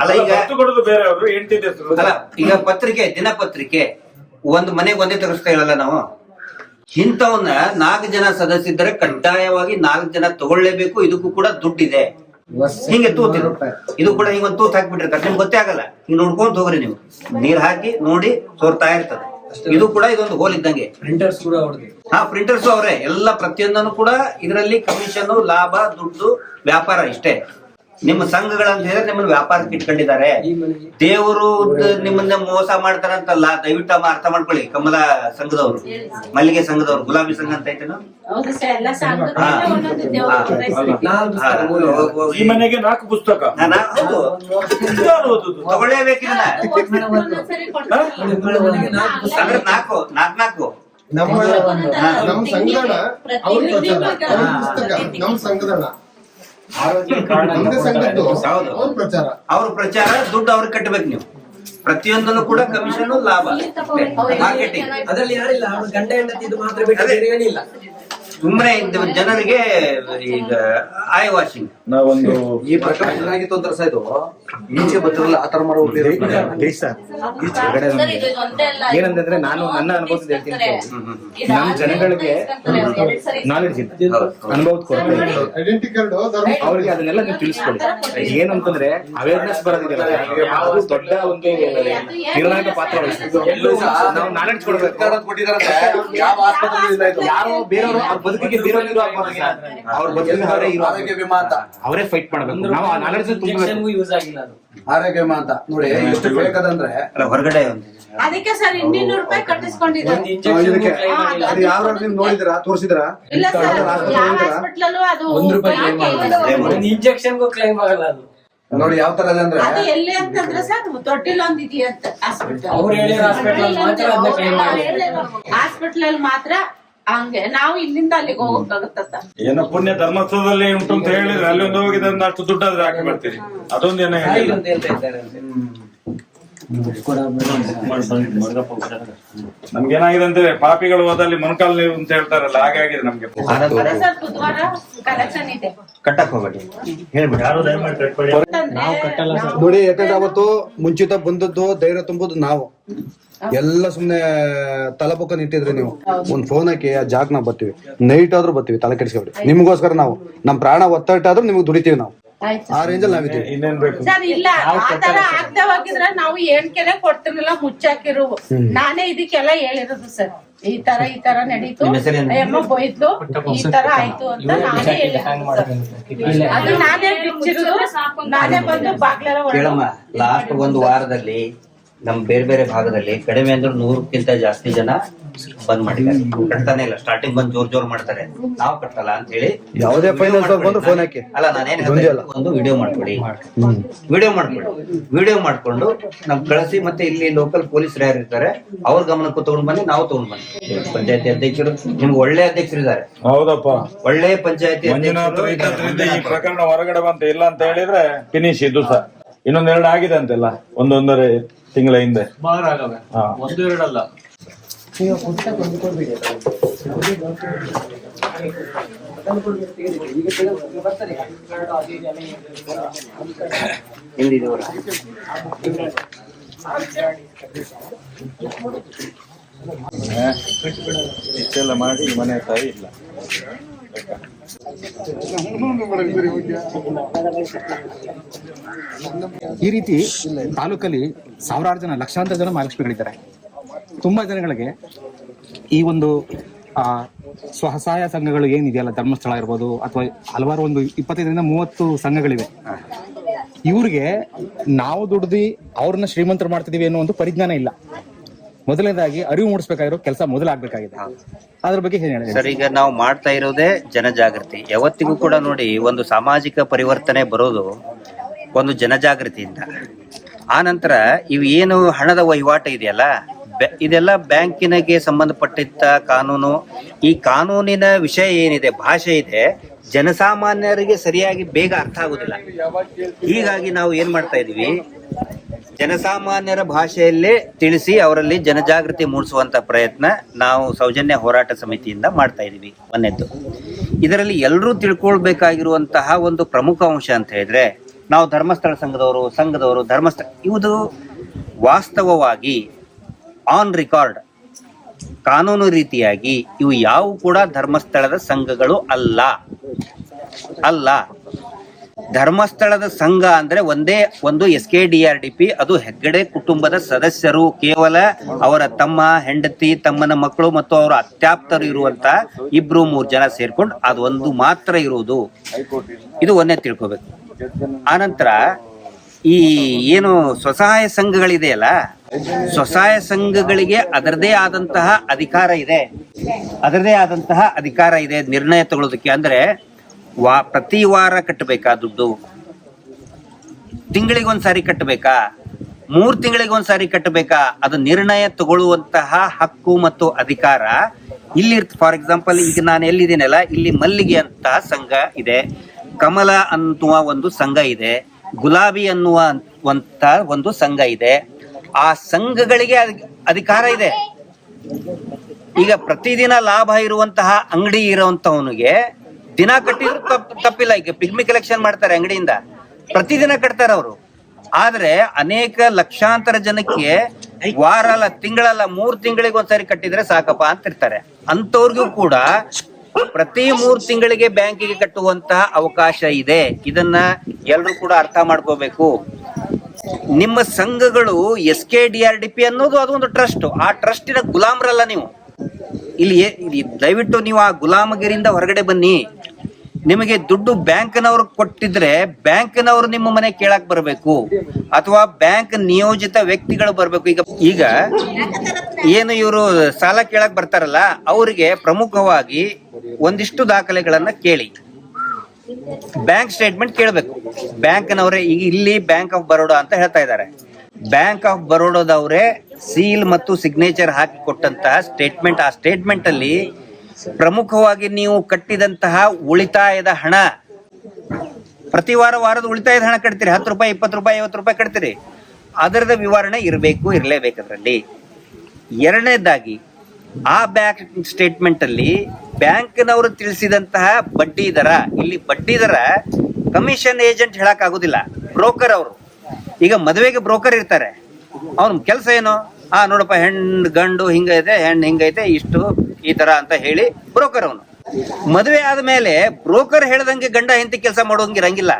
ಅಲ್ಲ ಈಗ ಬರೆದು ಕೊಡುದು ಬೇರೆಯವರು ಹೆಂಡತಿ ಅಲ್ಲ ಈಗ ಪತ್ರಿಕೆ ದಿನಪತ್ರಿಕೆ ಒಂದು ಮನೆಗೆ ಒಂದೇ ತರಿಸ್ತಾ ಇರಲ್ಲ ನಾವು? ಇಂಥವನ್ನ ನಾಲ್ಕು ಜನ ಸದಸ್ಯರಿದ್ದರೆ ಕಡ್ಡಾಯವಾಗಿ ನಾಲ್ಕು ಜನ ತಗೊಳ್ಳೇಬೇಕು. ಇದಕ್ಕೂ ಕೂಡ ದುಡ್ಡಿದೆ. ಹಿಂಗೆ ತೂತ್ ಇದು ಕೂಡ ಹಿಂಗ್ ಒಂದ್ ತೂತ್ ಹಾಕ್ಬಿಟ್ಟಿರ್ತಾರೆ ನಿಮ್ಗೆ ಗೊತ್ತೇ ಆಗಲ್ಲ. ಹಿಂಗ್ ನೋಡ್ಕೊಂತ ಹೋಗ್ರಿ ನೀವು. ನೀರ್ ಹಾಕಿ ನೋಡಿ ಸೋರ್ತಾ ಇರ್ತದೆ. ಇದು ಕೂಡ ಇದೊಂದು ಹೋಲ್ ಇದ್ದಂಗೆ. ಪ್ರಿಂಟರ್ಸ್ ಕೂಡ ಹಾ ಪ್ರಿಂಟರ್ಸ್ ಅವರೇ. ಎಲ್ಲ ಪ್ರತಿಯೊಂದನ್ನು ಕೂಡ ಇದರಲ್ಲಿ ಕಮಿಷನ್ ಲಾಭ ದುಡ್ಡು ವ್ಯಾಪಾರ ಇಷ್ಟೇ. ನಿಮ್ಮ ಸಂಘಗಳಂತ ಹೇಳಿದ್ರೆ ನಿಮ್ಮನ್ನ ವ್ಯಾಪಾರಕ್ಕೆ ಇಟ್ಕೊಂಡಿದ್ದಾರೆ. ದೇವರು ನಿಮ್ಮನ್ನ ಮೋಸ ಮಾಡ್ತಾರಂತಲ್ಲ ದಯವಿಟ್ಟು ಅಮ್ಮ ಅರ್ಥ ಮಾಡ್ಕೊಳ್ಳಿ ಕಮಲ ಸಂಘದವರು ಮಲ್ಲಿಗೆ ಸಂಘದವರು ಗುಲಾಬಿ ಸಂಘ ಅಂತ ಐತೆ ಈ ಮನೆಗೆ ನಾಲ್ಕು ಪುಸ್ತಕ. ಹಾ, ಹೌದು. ಯಾರು ಓದುದು? ತಗೊಳ್ಳೇಬೇಕು ಇದನ್ನ. ಅದು ವರ್ಷಕ್ಕೆ ಅಂದ್ರೆ ನಾಲ್ಕು ನಾಲ್ಕು ನಾಲ್ಕು. ನಮ್ಮ. ನಮ್ಮ ಸಂಘದಣ ಅವ್ರ ಪುಸ್ತಕ ನಮ್ಮ ಸಂಘದಣ ನಮ್ದೇ ಸಂಘದ್ದು ಹೌದು. ಅವ್ರ ಪ್ರಚಾರ. ಅವ್ರ ಪ್ರಚಾರ ದುಡ್ಡು ಅವ್ರಿಗೆ ಕಟ್ಟಬೇಕು ನೀವು. ಪ್ರತಿಯೊಂದನ್ನು ಕೂಡ ಕಮಿಷನ್ ಲಾಭ. ಮಾರ್ಕೆಟಿಂಗ್ ಅದರಲ್ಲಿ ಯಾರಿಲ್ಲ? ಅವ್ರ ಗಂಡ ಹೆಂಡತಿ ಇದು ಮಾತ್ರ ಬೇಕಾದ್ರೆ ಏನಿಲ್ಲ. ಸುಮ್ಮನೆ ಜನರಿಗೆ ಈಗ ಐ ವಾಷಿಂಗ್ ನಾವೊಂದು ಈ ಪ್ರಕಾರ ಏನಾಗಿತ್ತು ಅಂತ ಸಹ ಇದು. ಈಚೆ ಬತ್ತಿರಲ್ಲ ಆ ತರ ಮಾಡೋ ಸರ್, ಇದು ಒಂದೇ ಅಲ್ಲ. ಏನಂತಂದ್ರೆ ನಾನು ನನ್ನ ಅನುಭವದಿಂದ ಹೇಳ್ತೀನಿ ನಮ್ಮ ಜನಗಳಿಗೆ ನಾಲೆಡ್ಜ್ ಇಲ್ಲ ಅನುಭವದ ಕೊರತೆ ಇದೆ. ಅವ್ರಿಗೆ ಅದನ್ನೆಲ್ಲ ನೀವು ತಿಳಿಸ್ಕೊಡಿ. ಏನಂತಂದ್ರೆ ಅಂತಂದ್ರೆ ಅವೇರ್ನೆಸ್ ಬರೋದಿಲ್ಲ ದೊಡ್ಡ ಒಂದು ನಿರ್ಣಾಯಕ ಪಾತ್ರ ನಾವು ನಾಲೆಡ್ಜ್ ಕೊಡ್ಬೇಕು. ಯಾವ ಆಸ್ಪತ್ರೆ ಇದು? ಯಾರೋ ಬೇರೆಯವರು ಬದುಕಿಗೆ ಬೇರೆ ಹೀರೋ ಆಗ್ಬಾರ್ದು ಸರ್. ಅವ್ರ ಬದುಕಿಗೆ ಅವರೇ ಹೀರೋ ಆರೋಗ್ಯ ವಿಮಾ ಅಂತ ಅವರೇ ಫೈಟ್ ಮಾಡ್ಬೇಕು. ನಾವು ಆ ನಾಲೆಡ್ಜ್ ತುಂಬಬೇಕು ಯೂಸ್ ಆಗಿಲ್ಲ ಅದು. ಆರೋಗ್ಯ ವಿಮಾ ಅಂತ ನೋಡಿ ಎಷ್ಟು ಬೇಕಾದಂದ್ರೆ ಹೊರಗಡೆ ಒಂದು. ಅದಕ್ಕೆ ಸರ್ ಇನ್ನೂರು ರೂಪಾಯಿ ಕಟ್ಟಿಸ್ಕೊಂಡಿದ್ದಾರೆ. ಇದಕ್ಕೆ ಅದು- ಯಾವ ನೀವು ನೋಡಿದಿರಾ ತೋರಿಸಿದ್ರಾ ಇಲ್ಲ ಸರ್ ಹಾಸ್ಪಿಟಲ್ ಹಾಸ್ಪಿಟ್ಲಲ್ಲೂ ಅದು ಒಂದ್ ರೂಪಾಯಿ ಯಾಕೆ ಆಗಲ್ಲ. ಇಂಜೆಕ್ಷನ್ಗೂ ಕ್ಲೈಮ್ ಆಗಲ್ಲ ಅದು. ನೋಡಿ ಯಾವ ತರ ಅಂದ್ರೆ ಅದು ಎಲ್ಲಿ ಅಂತಂದ್ರೆ ಸರ್ ತೊಟ್ಟಿಲ್ ಒಂದ್ ಇದೆಯಂತ ಹಾಸ್ಪಿಟಲ್ ಅವ್ರು ಹೇಳಿರೋ hospital ಮಾತ್ರ ಅದನ್ನ claim ಮಾಡಿದ್ರು. ಹಾಸ್ಪಿಟಲ್ ಮಾತ್ರ ಹಂಗೆ. ನಾವು ಇಲ್ಲಿಂದ ಅಲ್ಲಿಗೆ ಹೋಗಕ್ಕಾಗುತ್ತ ಸರ್? ಏನೋ ಪುಣ್ಯ ಧರ್ಮಸ್ಥಳದಲ್ಲಿ ಉಂಟು ಅಂತ ಹೇಳಿದ್ರೆ ಅಲ್ಲಿ ಒಂದು ಹೋಗಿದ್ರೆ ಅಷ್ಟು ದುಡ್ಡಾದ್ರೆ ಹಾಕಿ ಬರ್ತೀರಿ ಅದೊಂದು ಏನೋ ಹೇಳಿಲ್ಲ ಅಂತ ಇದ್ದಾರೆ ನಮ್ಗೆ ಏನಾಗಿದೆ ಅಂದ್ರೆ ಪಾಪಿಗಳು ಹೋದಲ್ಲಿ ಮೊಣಕಾಲ್ ನೀರು ಅಂತ ಹೇಳ್ತಾರಲ್ಲ ಹಾಗಾಗಿದೆ ಆಗಿದೆ ನಮ್ಗೆ. ಕಟ್ಟಕ್ ಹೋಗ್ಬೇಡಿ. ಹೇಳ್ಬಿಡಿ. ನಾವು- ನೋಡಿ ಯಾಕಂದ್ರೆ ಅವತ್ತು ಮುಂಚಿತ ಬಂದದ್ದು ಧೈರ್ಯ ತುಂಬುದು ನಾವು. ಎಲ್ಲ ಸುಮ್ನೆ ತಲಪಕ್ಕ ನಿಂತಿದ್ರಿ ನೀವು. ಒಂದ್ ಫೋನ್ ಹಾಕಿ ಆ ಜಾಗ ನಾವು ಬರ್ತೀವಿ. ನೈಟ್ ಆದ್ರೂ ಬರ್ತೀವಿ ತಲೆ ಕೆಡಿಸ್ಕೊಬಿಡಿ. ನಿಮ್ಗೋಸ್ಕರ ನಾವು. ನಮ್ ಪ್ರಾಣ ಒತ್ತಟ್ಟಾದ್ರೂ ನಿಮ್ಗೆ ದುಡಿತೀವಿ ನಾವು. ಆಯ್ತು. ರೇಂಜ್ ಅಲ್ಲಿ ನಾವಿದ್ದೀವಿ. ಇನ್ನೇನ್ ಬೇಕು? ಸರ್ ಇಲ್ಲ ಆ ತರ ಆಗ್ತಾ ಹೋಗಿದ್ರೆ ನಾವು ಕೊಡ್ತಿರ್ಲಿಲ್ಲ ಮುಚ್ಚಾಕಿರು. ನಾನೇ ಇದಕ್ಕೆಲ್ಲ ಹೇಳಿರೋದು ಸರ್. ಈ ತರ ಈ ತರ ನಡೀತು? ಅಮ್ಮ ಬೈದ್ಲು. ಈ ತರ ಆಯ್ತು ಅಂತ ನಾನೇ ಹೇಳಿರೋದು ಅದು ನಾನೇ ಬಿಚ್ಚಿರೋದು. ನಾನೇ ಬಂದು ಬಾಗ್ಲೆಲ್ಲ ಕೇಳಮ್ಮ ಲಾಸ್ಟ್ ಒಂದು ವಾರದಲ್ಲಿ ನಮ್ ಬೇರೆ ಬೇರೆ ಭಾಗದಲ್ಲಿ ಕಡಿಮೆ ಅಂದ್ರೆ ನೂರಕ್ಕಿಂತ ಜಾಸ್ತಿ ಜನ ಬಂದ್ ಮಾಡಿದ್ದಾರೆ. ಕಟ್ತಾನೆ ಇಲ್ಲ. ಸ್ಟಾರ್ಟಿಂಗ್ ಬಂದ್ ಜೋರ್ ಜೋರ್ ಮಾಡ್ತಾರೆ. ನಾವು ಕಟ್ಟಲ್ಲ ಅಂತ ಹೇಳಿ ಯಾವುದೇ ಫೈನಾನ್ಸ್ ಅವ್ರು ಬಂದ್ರು phone ಹಾಕಿ. ಅಲ್ಲ ನಾನೇನ್ ಹೇಳ್ತಾ ಒಂದು ವಿಡಿಯೋ ಮಾಡ್ಕೊಡಿ ವಿಡಿಯೋ ಮಾಡ್ಕೊಡಿ ವಿಡಿಯೋ ಮಾಡ್ಕೊಂಡು ನಮ್ ಕಳಿಸಿ ಮತ್ತೆ ಇಲ್ಲಿ ಲೋಕಲ್ ಪೊಲೀಸರು ಯಾರು ಇರ್ತಾರೆ ಅವ್ರ ಗಮನಕ್ಕೂ ತಗೊಂಡ್ ಬನ್ನಿ ನಾವು ತಗೊಂಡ್ ಬನ್ನಿ. ಪಂಚಾಯತಿ ಅಧ್ಯಕ್ಷರು ನಿಮ್ಗೆ ಒಳ್ಳೆ ಅಧ್ಯಕ್ಷರು ಇದ್ದಾರೆ. ಹೌದಪ್ಪ. ಒಳ್ಳೆ ಪಂಚಾಯತಿ ಈ ಪ್ರಕರಣ ಹೊರಗಡೆ ಬಂತ ಇಲ್ಲ ಅಂತ ಹೇಳಿದ್ರೆ ಫಿನಿಶ್ ಇದು ಸರ್. ಇನ್ನೊಂದ್ ಎರಡು ಆಗಿದೆ ಅಂತೆಲ್ಲ. ಒಂದೊಂದರೆ ತಿಂಗಳ ಹಿಂದೆ. ಸುಮಾರು ಆಗವೆ ಪುಸ್ತಕ ಇಷ್ಟೆಲ್ಲ ಮಾಡಿ ಮನೆ ತಾಯಿ ಇಲ್ಲ ಈ ರೀತಿ ತಾಲೂಕಲ್ಲಿ ಸಾವಿರಾರು ಜನ ಲಕ್ಷಾಂತರ ಜನ ಮಹಾಲಕ್ಷ್ಮಿಗಳಿದ್ದಾರೆ ತುಂಬಾ ಜನಗಳಿಗೆ ಈ ಒಂದು ಆ ಸ್ವಸಹಾಯ ಸಂಘಗಳು ಏನಿದೆಯಲ್ಲ ಧರ್ಮಸ್ಥಳ ಇರ್ಬೋದು ಅಥವಾ ಹಲವಾರು ಒಂದು ಇಪ್ಪತ್ತೈದರಿಂದ ಮೂವತ್ತು ಸಂಘಗಳಿವೆ. ಇವ್ರಿಗೆ ನಾವು ದುಡ್ದು ಅವ್ರನ್ನ ಶ್ರೀಮಂತರು ಮಾಡ್ತಿದೀವಿ ಅನ್ನೋ ಒಂದು ಪರಿಜ್ಞಾನ ಇಲ್ಲ. ಮೊದಲನೇದಾಗಿ ಅರಿವು ಮೂಡಿಸ್ಬೇಕಾಗಿರೋ ಕೆಲಸ ಮೊದಲಾಗಬೇಕಾಗಿದೆ. ಅದ್ರ ಬಗ್ಗೆ ಏನ್ ಸರ್ ಈಗ ನಾವು ಮಾಡ್ತಾ ಇರೋದೇ ಜನಜಾಗೃತಿ. ಯಾವತ್ತಿಗೂ ಕೂಡ ನೋಡಿ ಒಂದು ಸಾಮಾಜಿಕ ಪರಿವರ್ತನೆ ಬರೋದು ಒಂದು ಜನಜಾಗೃತಿಯಿಂದ. ಆ ನಂತರ ಇವು ಏನು ಹಣದ ವಹಿವಾಟು ಇದೆಯಲ್ಲ ಇದೆಲ್ಲ ಬ್ಯಾಂಕಿನಗೆ ಸಂಬಂಧಪಟ್ಟಿದ್ದ ಕಾನೂನು. ಈ ಕಾನೂನಿನ ವಿಷಯ ಏನಿದೆ, ಭಾಷೆ ಇದೆ, ಜನಸಾಮಾನ್ಯರಿಗೆ ಸರಿಯಾಗಿ ಬೇಗ ಅರ್ಥ ಆಗುದಿಲ್ಲ. ಹೀಗಾಗಿ ನಾವು ಏನ್ ಮಾಡ್ತಾ ಇದೀವಿ ಜನಸಾಮಾನ್ಯರ ಭಾಷೆಯಲ್ಲೇ ತಿಳಿಸಿ ಅವರಲ್ಲಿ ಜನಜಾಗೃತಿ ಮೂಡಿಸುವಂತ ಪ್ರಯತ್ನ ನಾವು ಸೌಜನ್ಯ ಹೋರಾಟ ಸಮಿತಿಯಿಂದ ಮಾಡ್ತಾ ಇದೀವಿ ಒಂದೆದ್ದು ಇದರಲ್ಲಿ ಎಲ್ಲರೂ ತಿಳ್ಕೊಳ್ಬೇಕಾಗಿರುವಂತಹ ಒಂದು ಪ್ರಮುಖ ಅಂಶ ಅಂತ ಹೇಳಿದ್ರೆ, ನಾವು ಧರ್ಮಸ್ಥಳ ಸಂಘದವರು ಸಂಘದವರು, ಧರ್ಮಸ್ಥಳ, ಇವುದು ವಾಸ್ತವವಾಗಿ ಆನ್ ರಿಕಾರ್ಡ್ ಕಾನೂನು ರೀತಿಯಾಗಿ ಇವು ಯಾವ ಕೂಡ ಧರ್ಮಸ್ಥಳದ ಸಂಘಗಳು ಅಲ್ಲ. ಅಲ್ಲ. ಧರ್ಮಸ್ಥಳದ ಸಂಘ ಅಂದ್ರೆ ಒಂದೇ ಒಂದು S K D R D P ಅದು ಹೆಗ್ಗಡೆ ಕುಟುಂಬದ ಸದಸ್ಯರು. ಕೇವಲ ಅವರ ತಮ್ಮ ಹೆಂಡತಿ, ತಮ್ಮನ ಮಕ್ಕಳು ಮತ್ತು ಅವರ ಅತ್ಯಾಪ್ತರು ಇರುವಂತ ಇಬ್ರು ಮೂರು ಜನ ಸೇರ್ಕೊಂಡು ಅದು ಒಂದು ಮಾತ್ರ ಇರುವುದು. ಇದು ಒಂದೇ ತಿಳ್ಕೊಬೇಕು. ಆನಂತರ ಈ ಏನು ಸ್ವಸಹಾಯ ಸಂಘಗಳಿದೆಯಲ್ಲ ಸ್ವಸಹಾಯ ಸಂಘಗಳಿಗೆ ಅದರದೇ ಆದಂತಹ ಅಧಿಕಾರ ಇದೆ. ಅದರದೇ ಆದಂತಹ ಅಧಿಕಾರ ಇದೆ ನಿರ್ಣಯ ತಗೊಳ್ಳೋದಕ್ಕೆ. ಅಂದ್ರೆ ವಾ, ಪ್ರತಿ ವಾರ ಕಟ್ಟಬೇಕಾ ದುಡ್ಡು? ತಿಂಗಳಿಗೊಂದ್ಸಾರಿ ಕಟ್ಟಬೇಕಾ? ಮೂರ್ ತಿಂಗಳಿಗೆ ಸಾರಿ ಕಟ್ಟಬೇಕಾ? ಅದು ನಿರ್ಣಯ ತಗೊಳ್ಳುವಂತಹ ಹಕ್ಕು ಮತ್ತು ಅಧಿಕಾರ ಇಲ್ಲಿ ಫಾರ್ ಎಕ್ಸಾಂಪಲ್, ಈಗ ನಾನು ಎಲ್ಲಿದ್ದೀನಲ್ಲ, ಇಲ್ಲಿ ಮಲ್ಲಿಗೆ ಅಂತ ಸಂಘ ಇದೆ. ಕಮಲ ಅನ್ನುವ ಒಂದು ಸಂಘ ಇದೆ. ಗುಲಾಬಿ ಅನ್ನುವ ಅಂತ ಒಂದು ಸಂಘ ಇದೆ. ಆ ಸಂಘಗಳಿಗೆ ಅಧಿ- ಅಧಿಕಾರ ಇದೆ. ಈಗ ಪ್ರತಿದಿನ ಲಾಭ ಇರುವಂತಹ ಅಂಗಡಿ ಇರುವಂತವನಿಗೆ ದಿನ ಕಟ್ಟಿದ್ರು ತಪ್ಪ ತಪ್ಪಿಲ್ಲ. ಈಗ ಪಿಗ್ಮಿ ಕಲೆಕ್ಷನ್ ಮಾಡ್ತಾರೆ ಅಂಗಡಿಯಿಂದ. ಪ್ರತಿದಿನ ಕಟ್ತಾರೆ ಅವರು. ಆದ್ರೆ ಅನೇಕ ಲಕ್ಷಾಂತರ ಜನಕ್ಕೆ ವಾರ ಅಲ್ಲ ತಿಂಗಳಲ್ಲ, ಮೂರ್ ತಿಂಗಳಿಗೆ ಒಂದ್ಸರಿ ಕಟ್ಟಿದ್ರೆ ಸಾಕಪ್ಪ ಅಂತ ಇರ್ತಾರೆ ಅಂತವ್ರಿಗೂ ಕೂಡ ಪ್ರತಿ ಮೂರ್ ತಿಂಗಳಿಗೆ ಬ್ಯಾಂಕಿಗೆ ಕಟ್ಟುವಂತಹ ಅವಕಾಶ ಇದೆ. ಇದನ್ನ ಎಲ್ಲರೂ ಕೂಡ ಅರ್ಥ ಮಾಡ್ಕೋಬೇಕು. ನಿಮ್ಮ ಸಂಘಗಳು S K D R D P ಅನ್ನೋದು ಅದೊಂದು ಟ್ರಸ್ಟ್ ಆ ಟ್ರಸ್ಟಿನ ಗುಲಾಮರಲ್ಲ ನೀವು. ಇಲ್ಲಿ ಇಲ್ಲಿ ದಯವಿಟ್ಟು ನೀವು ಆ ಗುಲಾಮಗಿರಿಯಿಂದ ಹೊರಗಡೆ ಬನ್ನಿ. ನಿಮಗೆ ದುಡ್ಡು ಬ್ಯಾಂಕ್ನವ್ರು ಕೊಟ್ಟಿದ್ರೆ ಬ್ಯಾಂಕ್ನವ್ರು ನಿಮ್ಮ ಮನೆ ಕೇಳಕ್ ಬರಬೇಕು. ಅಥವಾ ಬ್ಯಾಂಕ್ ನಿಯೋಜಿತ ವ್ಯಕ್ತಿಗಳು ಬರಬೇಕು. ಈಗ ಈಗ ಏನು ಇವರು ಸಾಲ ಕೇಳಕ್ ಬರ್ತಾರಲ್ಲ, ಅವರಿಗೆ ಪ್ರಮುಖವಾಗಿ ಒಂದಿಷ್ಟು ದಾಖಲೆಗಳನ್ನ ಕೇಳಿ. ಬ್ಯಾಂಕ್ ಸ್ಟೇಟ್ಮೆಂಟ್ ಕೇಳಬೇಕು. ಬ್ಯಾಂಕ್ನವರೇ ಈಗ ಇಲ್ಲಿ ಬ್ಯಾಂಕ್ ಆಫ್ ಬರೋಡಾ ಅಂತ ಹೇಳ್ತಾ ಇದ್ದಾರೆ. ಬ್ಯಾಂಕ್ ಆಫ್ ಬರೋಡಾದವರೇ ಸೀಲ್ ಮತ್ತು ಸಿಗ್ನೇಚರ್ ಹಾಕಿ ಕೊಟ್ಟಂತಹ ಸ್ಟೇಟ್ಮೆಂಟ್ ಆ ಸ್ಟೇಟ್ಮೆಂಟ್ ಅಲ್ಲಿ ಪ್ರಮುಖವಾಗಿ ನೀವು ಕಟ್ಟಿದಂತಹ ಉಳಿತಾಯದ ಹಣ. ಪ್ರತಿ ವಾರ ವಾರದ ಉಳಿತಾಯದ ಹಣ ಕಟ್ತೀರಿ. ಹತ್ತು ರೂಪಾಯಿ, ಇಪ್ಪತ್ತು ರೂಪಾಯಿ, ಐವತ್ತು ರೂಪಾಯಿ ಕಟ್ತೀರಿ. ಅದರದ ವಿವರಣೆ ಇರಬೇಕು, ಇರಲೇಬೇಕು ಅದರಲ್ಲಿ. ಎರಡನೇದಾಗಿ ಆ ಬ್ಯಾಂಕ್ ಸ್ಟೇಟ್ಮೆಂಟ್ ಅಲ್ಲಿ ಬ್ಯಾಂಕ್ನವರು ತಿಳಿಸಿದಂತಹ ಬಡ್ಡಿ ದರ, ಇಲ್ಲಿ ಬಡ್ಡಿ ದರ ಕಮಿಷನ್ ಏಜೆಂಟ್ ಹೇಳಕ್ ಆಗುದಿಲ್ಲ ಬ್ರೋಕರ್ ಅವರು. ಈಗ ಮದುವೆಗೆ ಬ್ರೋಕರ್ ಇರ್ತಾರೆ. ಅವ್ನ ಕೆಲಸ ಏನು? ಆ, ನೋಡಪ್ಪ ಹೆಣ್ಣು ಗಂಡು ಹಿಂಗೈತೆ ಹೆಣ್ಣು ಹಿಂಗೈತೆ, ಇಷ್ಟು ಈ ತರ ಅಂತ ಹೇಳಿ ಬ್ರೋಕರ್ ಅವನು. ಮದುವೆ ಆದ್ಮೇಲೆ ಬ್ರೋಕರ್ ಹೇಳ್ದಂಗೆ ಗಂಡ ಹೆಂಡತಿ ಕೆಲಸ ಮಾಡೋಂಗಿರಂಗಿಲ್ಲ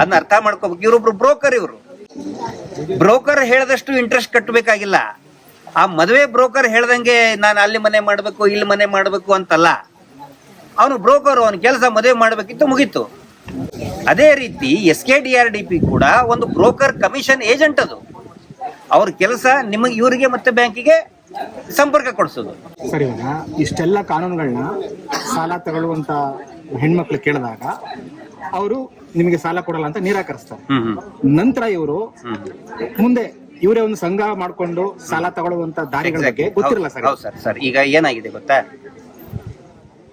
ಅದನ್ನ ಅರ್ಥ ಮಾಡ್ಕೋಬೇಕು. ಇವರೊಬ್ರು ಬ್ರೋಕರ್ ಇವರು. ಬ್ರೋಕರ್ ಹೇಳದಷ್ಟು ಇಂಟ್ರೆಸ್ಟ್ ಕಟ್ಟಬೇಕಾಗಿಲ್ಲ ಆ ಮದುವೆ ಬ್ರೋಕರ್ ಹೇಳ್ದಂಗೆ ನಾನು ಅಲ್ಲಿ ಮನೆ ಮಾಡಬೇಕು ಇಲ್ಲಿ ಮನೆ ಮಾಡಬೇಕು ಅಂತಲ್ಲ. ಅವನು ಬ್ರೋಕರ್ ಅವನ ಕೆಲಸ ಮದುವೆ ಮಾಡಬೇಕಿತ್ತು ಮುಗೀತು. ಅದೇ ರೀತಿ S K D R D P ಕೂಡ ಒಂದು ಬ್ರೋಕರ್ ಕಮಿಷನ್ ಏಜೆಂಟ್ ಅದು. ಅವ್ರ ಕೆಲಸ ನಿಮಗೆ ಇವರಿಗೆ ಮತ್ತೆ ಬ್ಯಾಂಕಿಗೆ ಸಂಪರ್ಕ ಕೊಡಿಸೋದು. ಸರಿ ಇಷ್ಟೆಲ್ಲ ಕಾನೂನುಗಳನ್ನ ಸಾಲ ತಗೊಳ್ಳುವಂತ ಹೆಣ್ಮಕ್ಳು ಕೇಳಿದಾಗ ಅವರು ನಿಮಗೆ ಸಾಲ ಕೊಡಲ್ಲ ಅಂತ ನಿರಾಕರಿಸ್ತಾರೆ. ನಂತರ ಇವರು ಮುಂದೆ ಇವರೇ ಒಂದು ಸಂಘ ಮಾಡ್ಕೊಂಡು ಸಾಲ ತಗೊಳ್ಳುವಂತ ದಾರಿಗಳ ಬಗ್ಗೆ ಗೊತ್ತಿರಲ್ಲ ಸರ್. ಹೌದು ಸರ್. ಸರ್ ಈಗ ಏನಾಗಿದೆ ಗೊತ್ತಾ?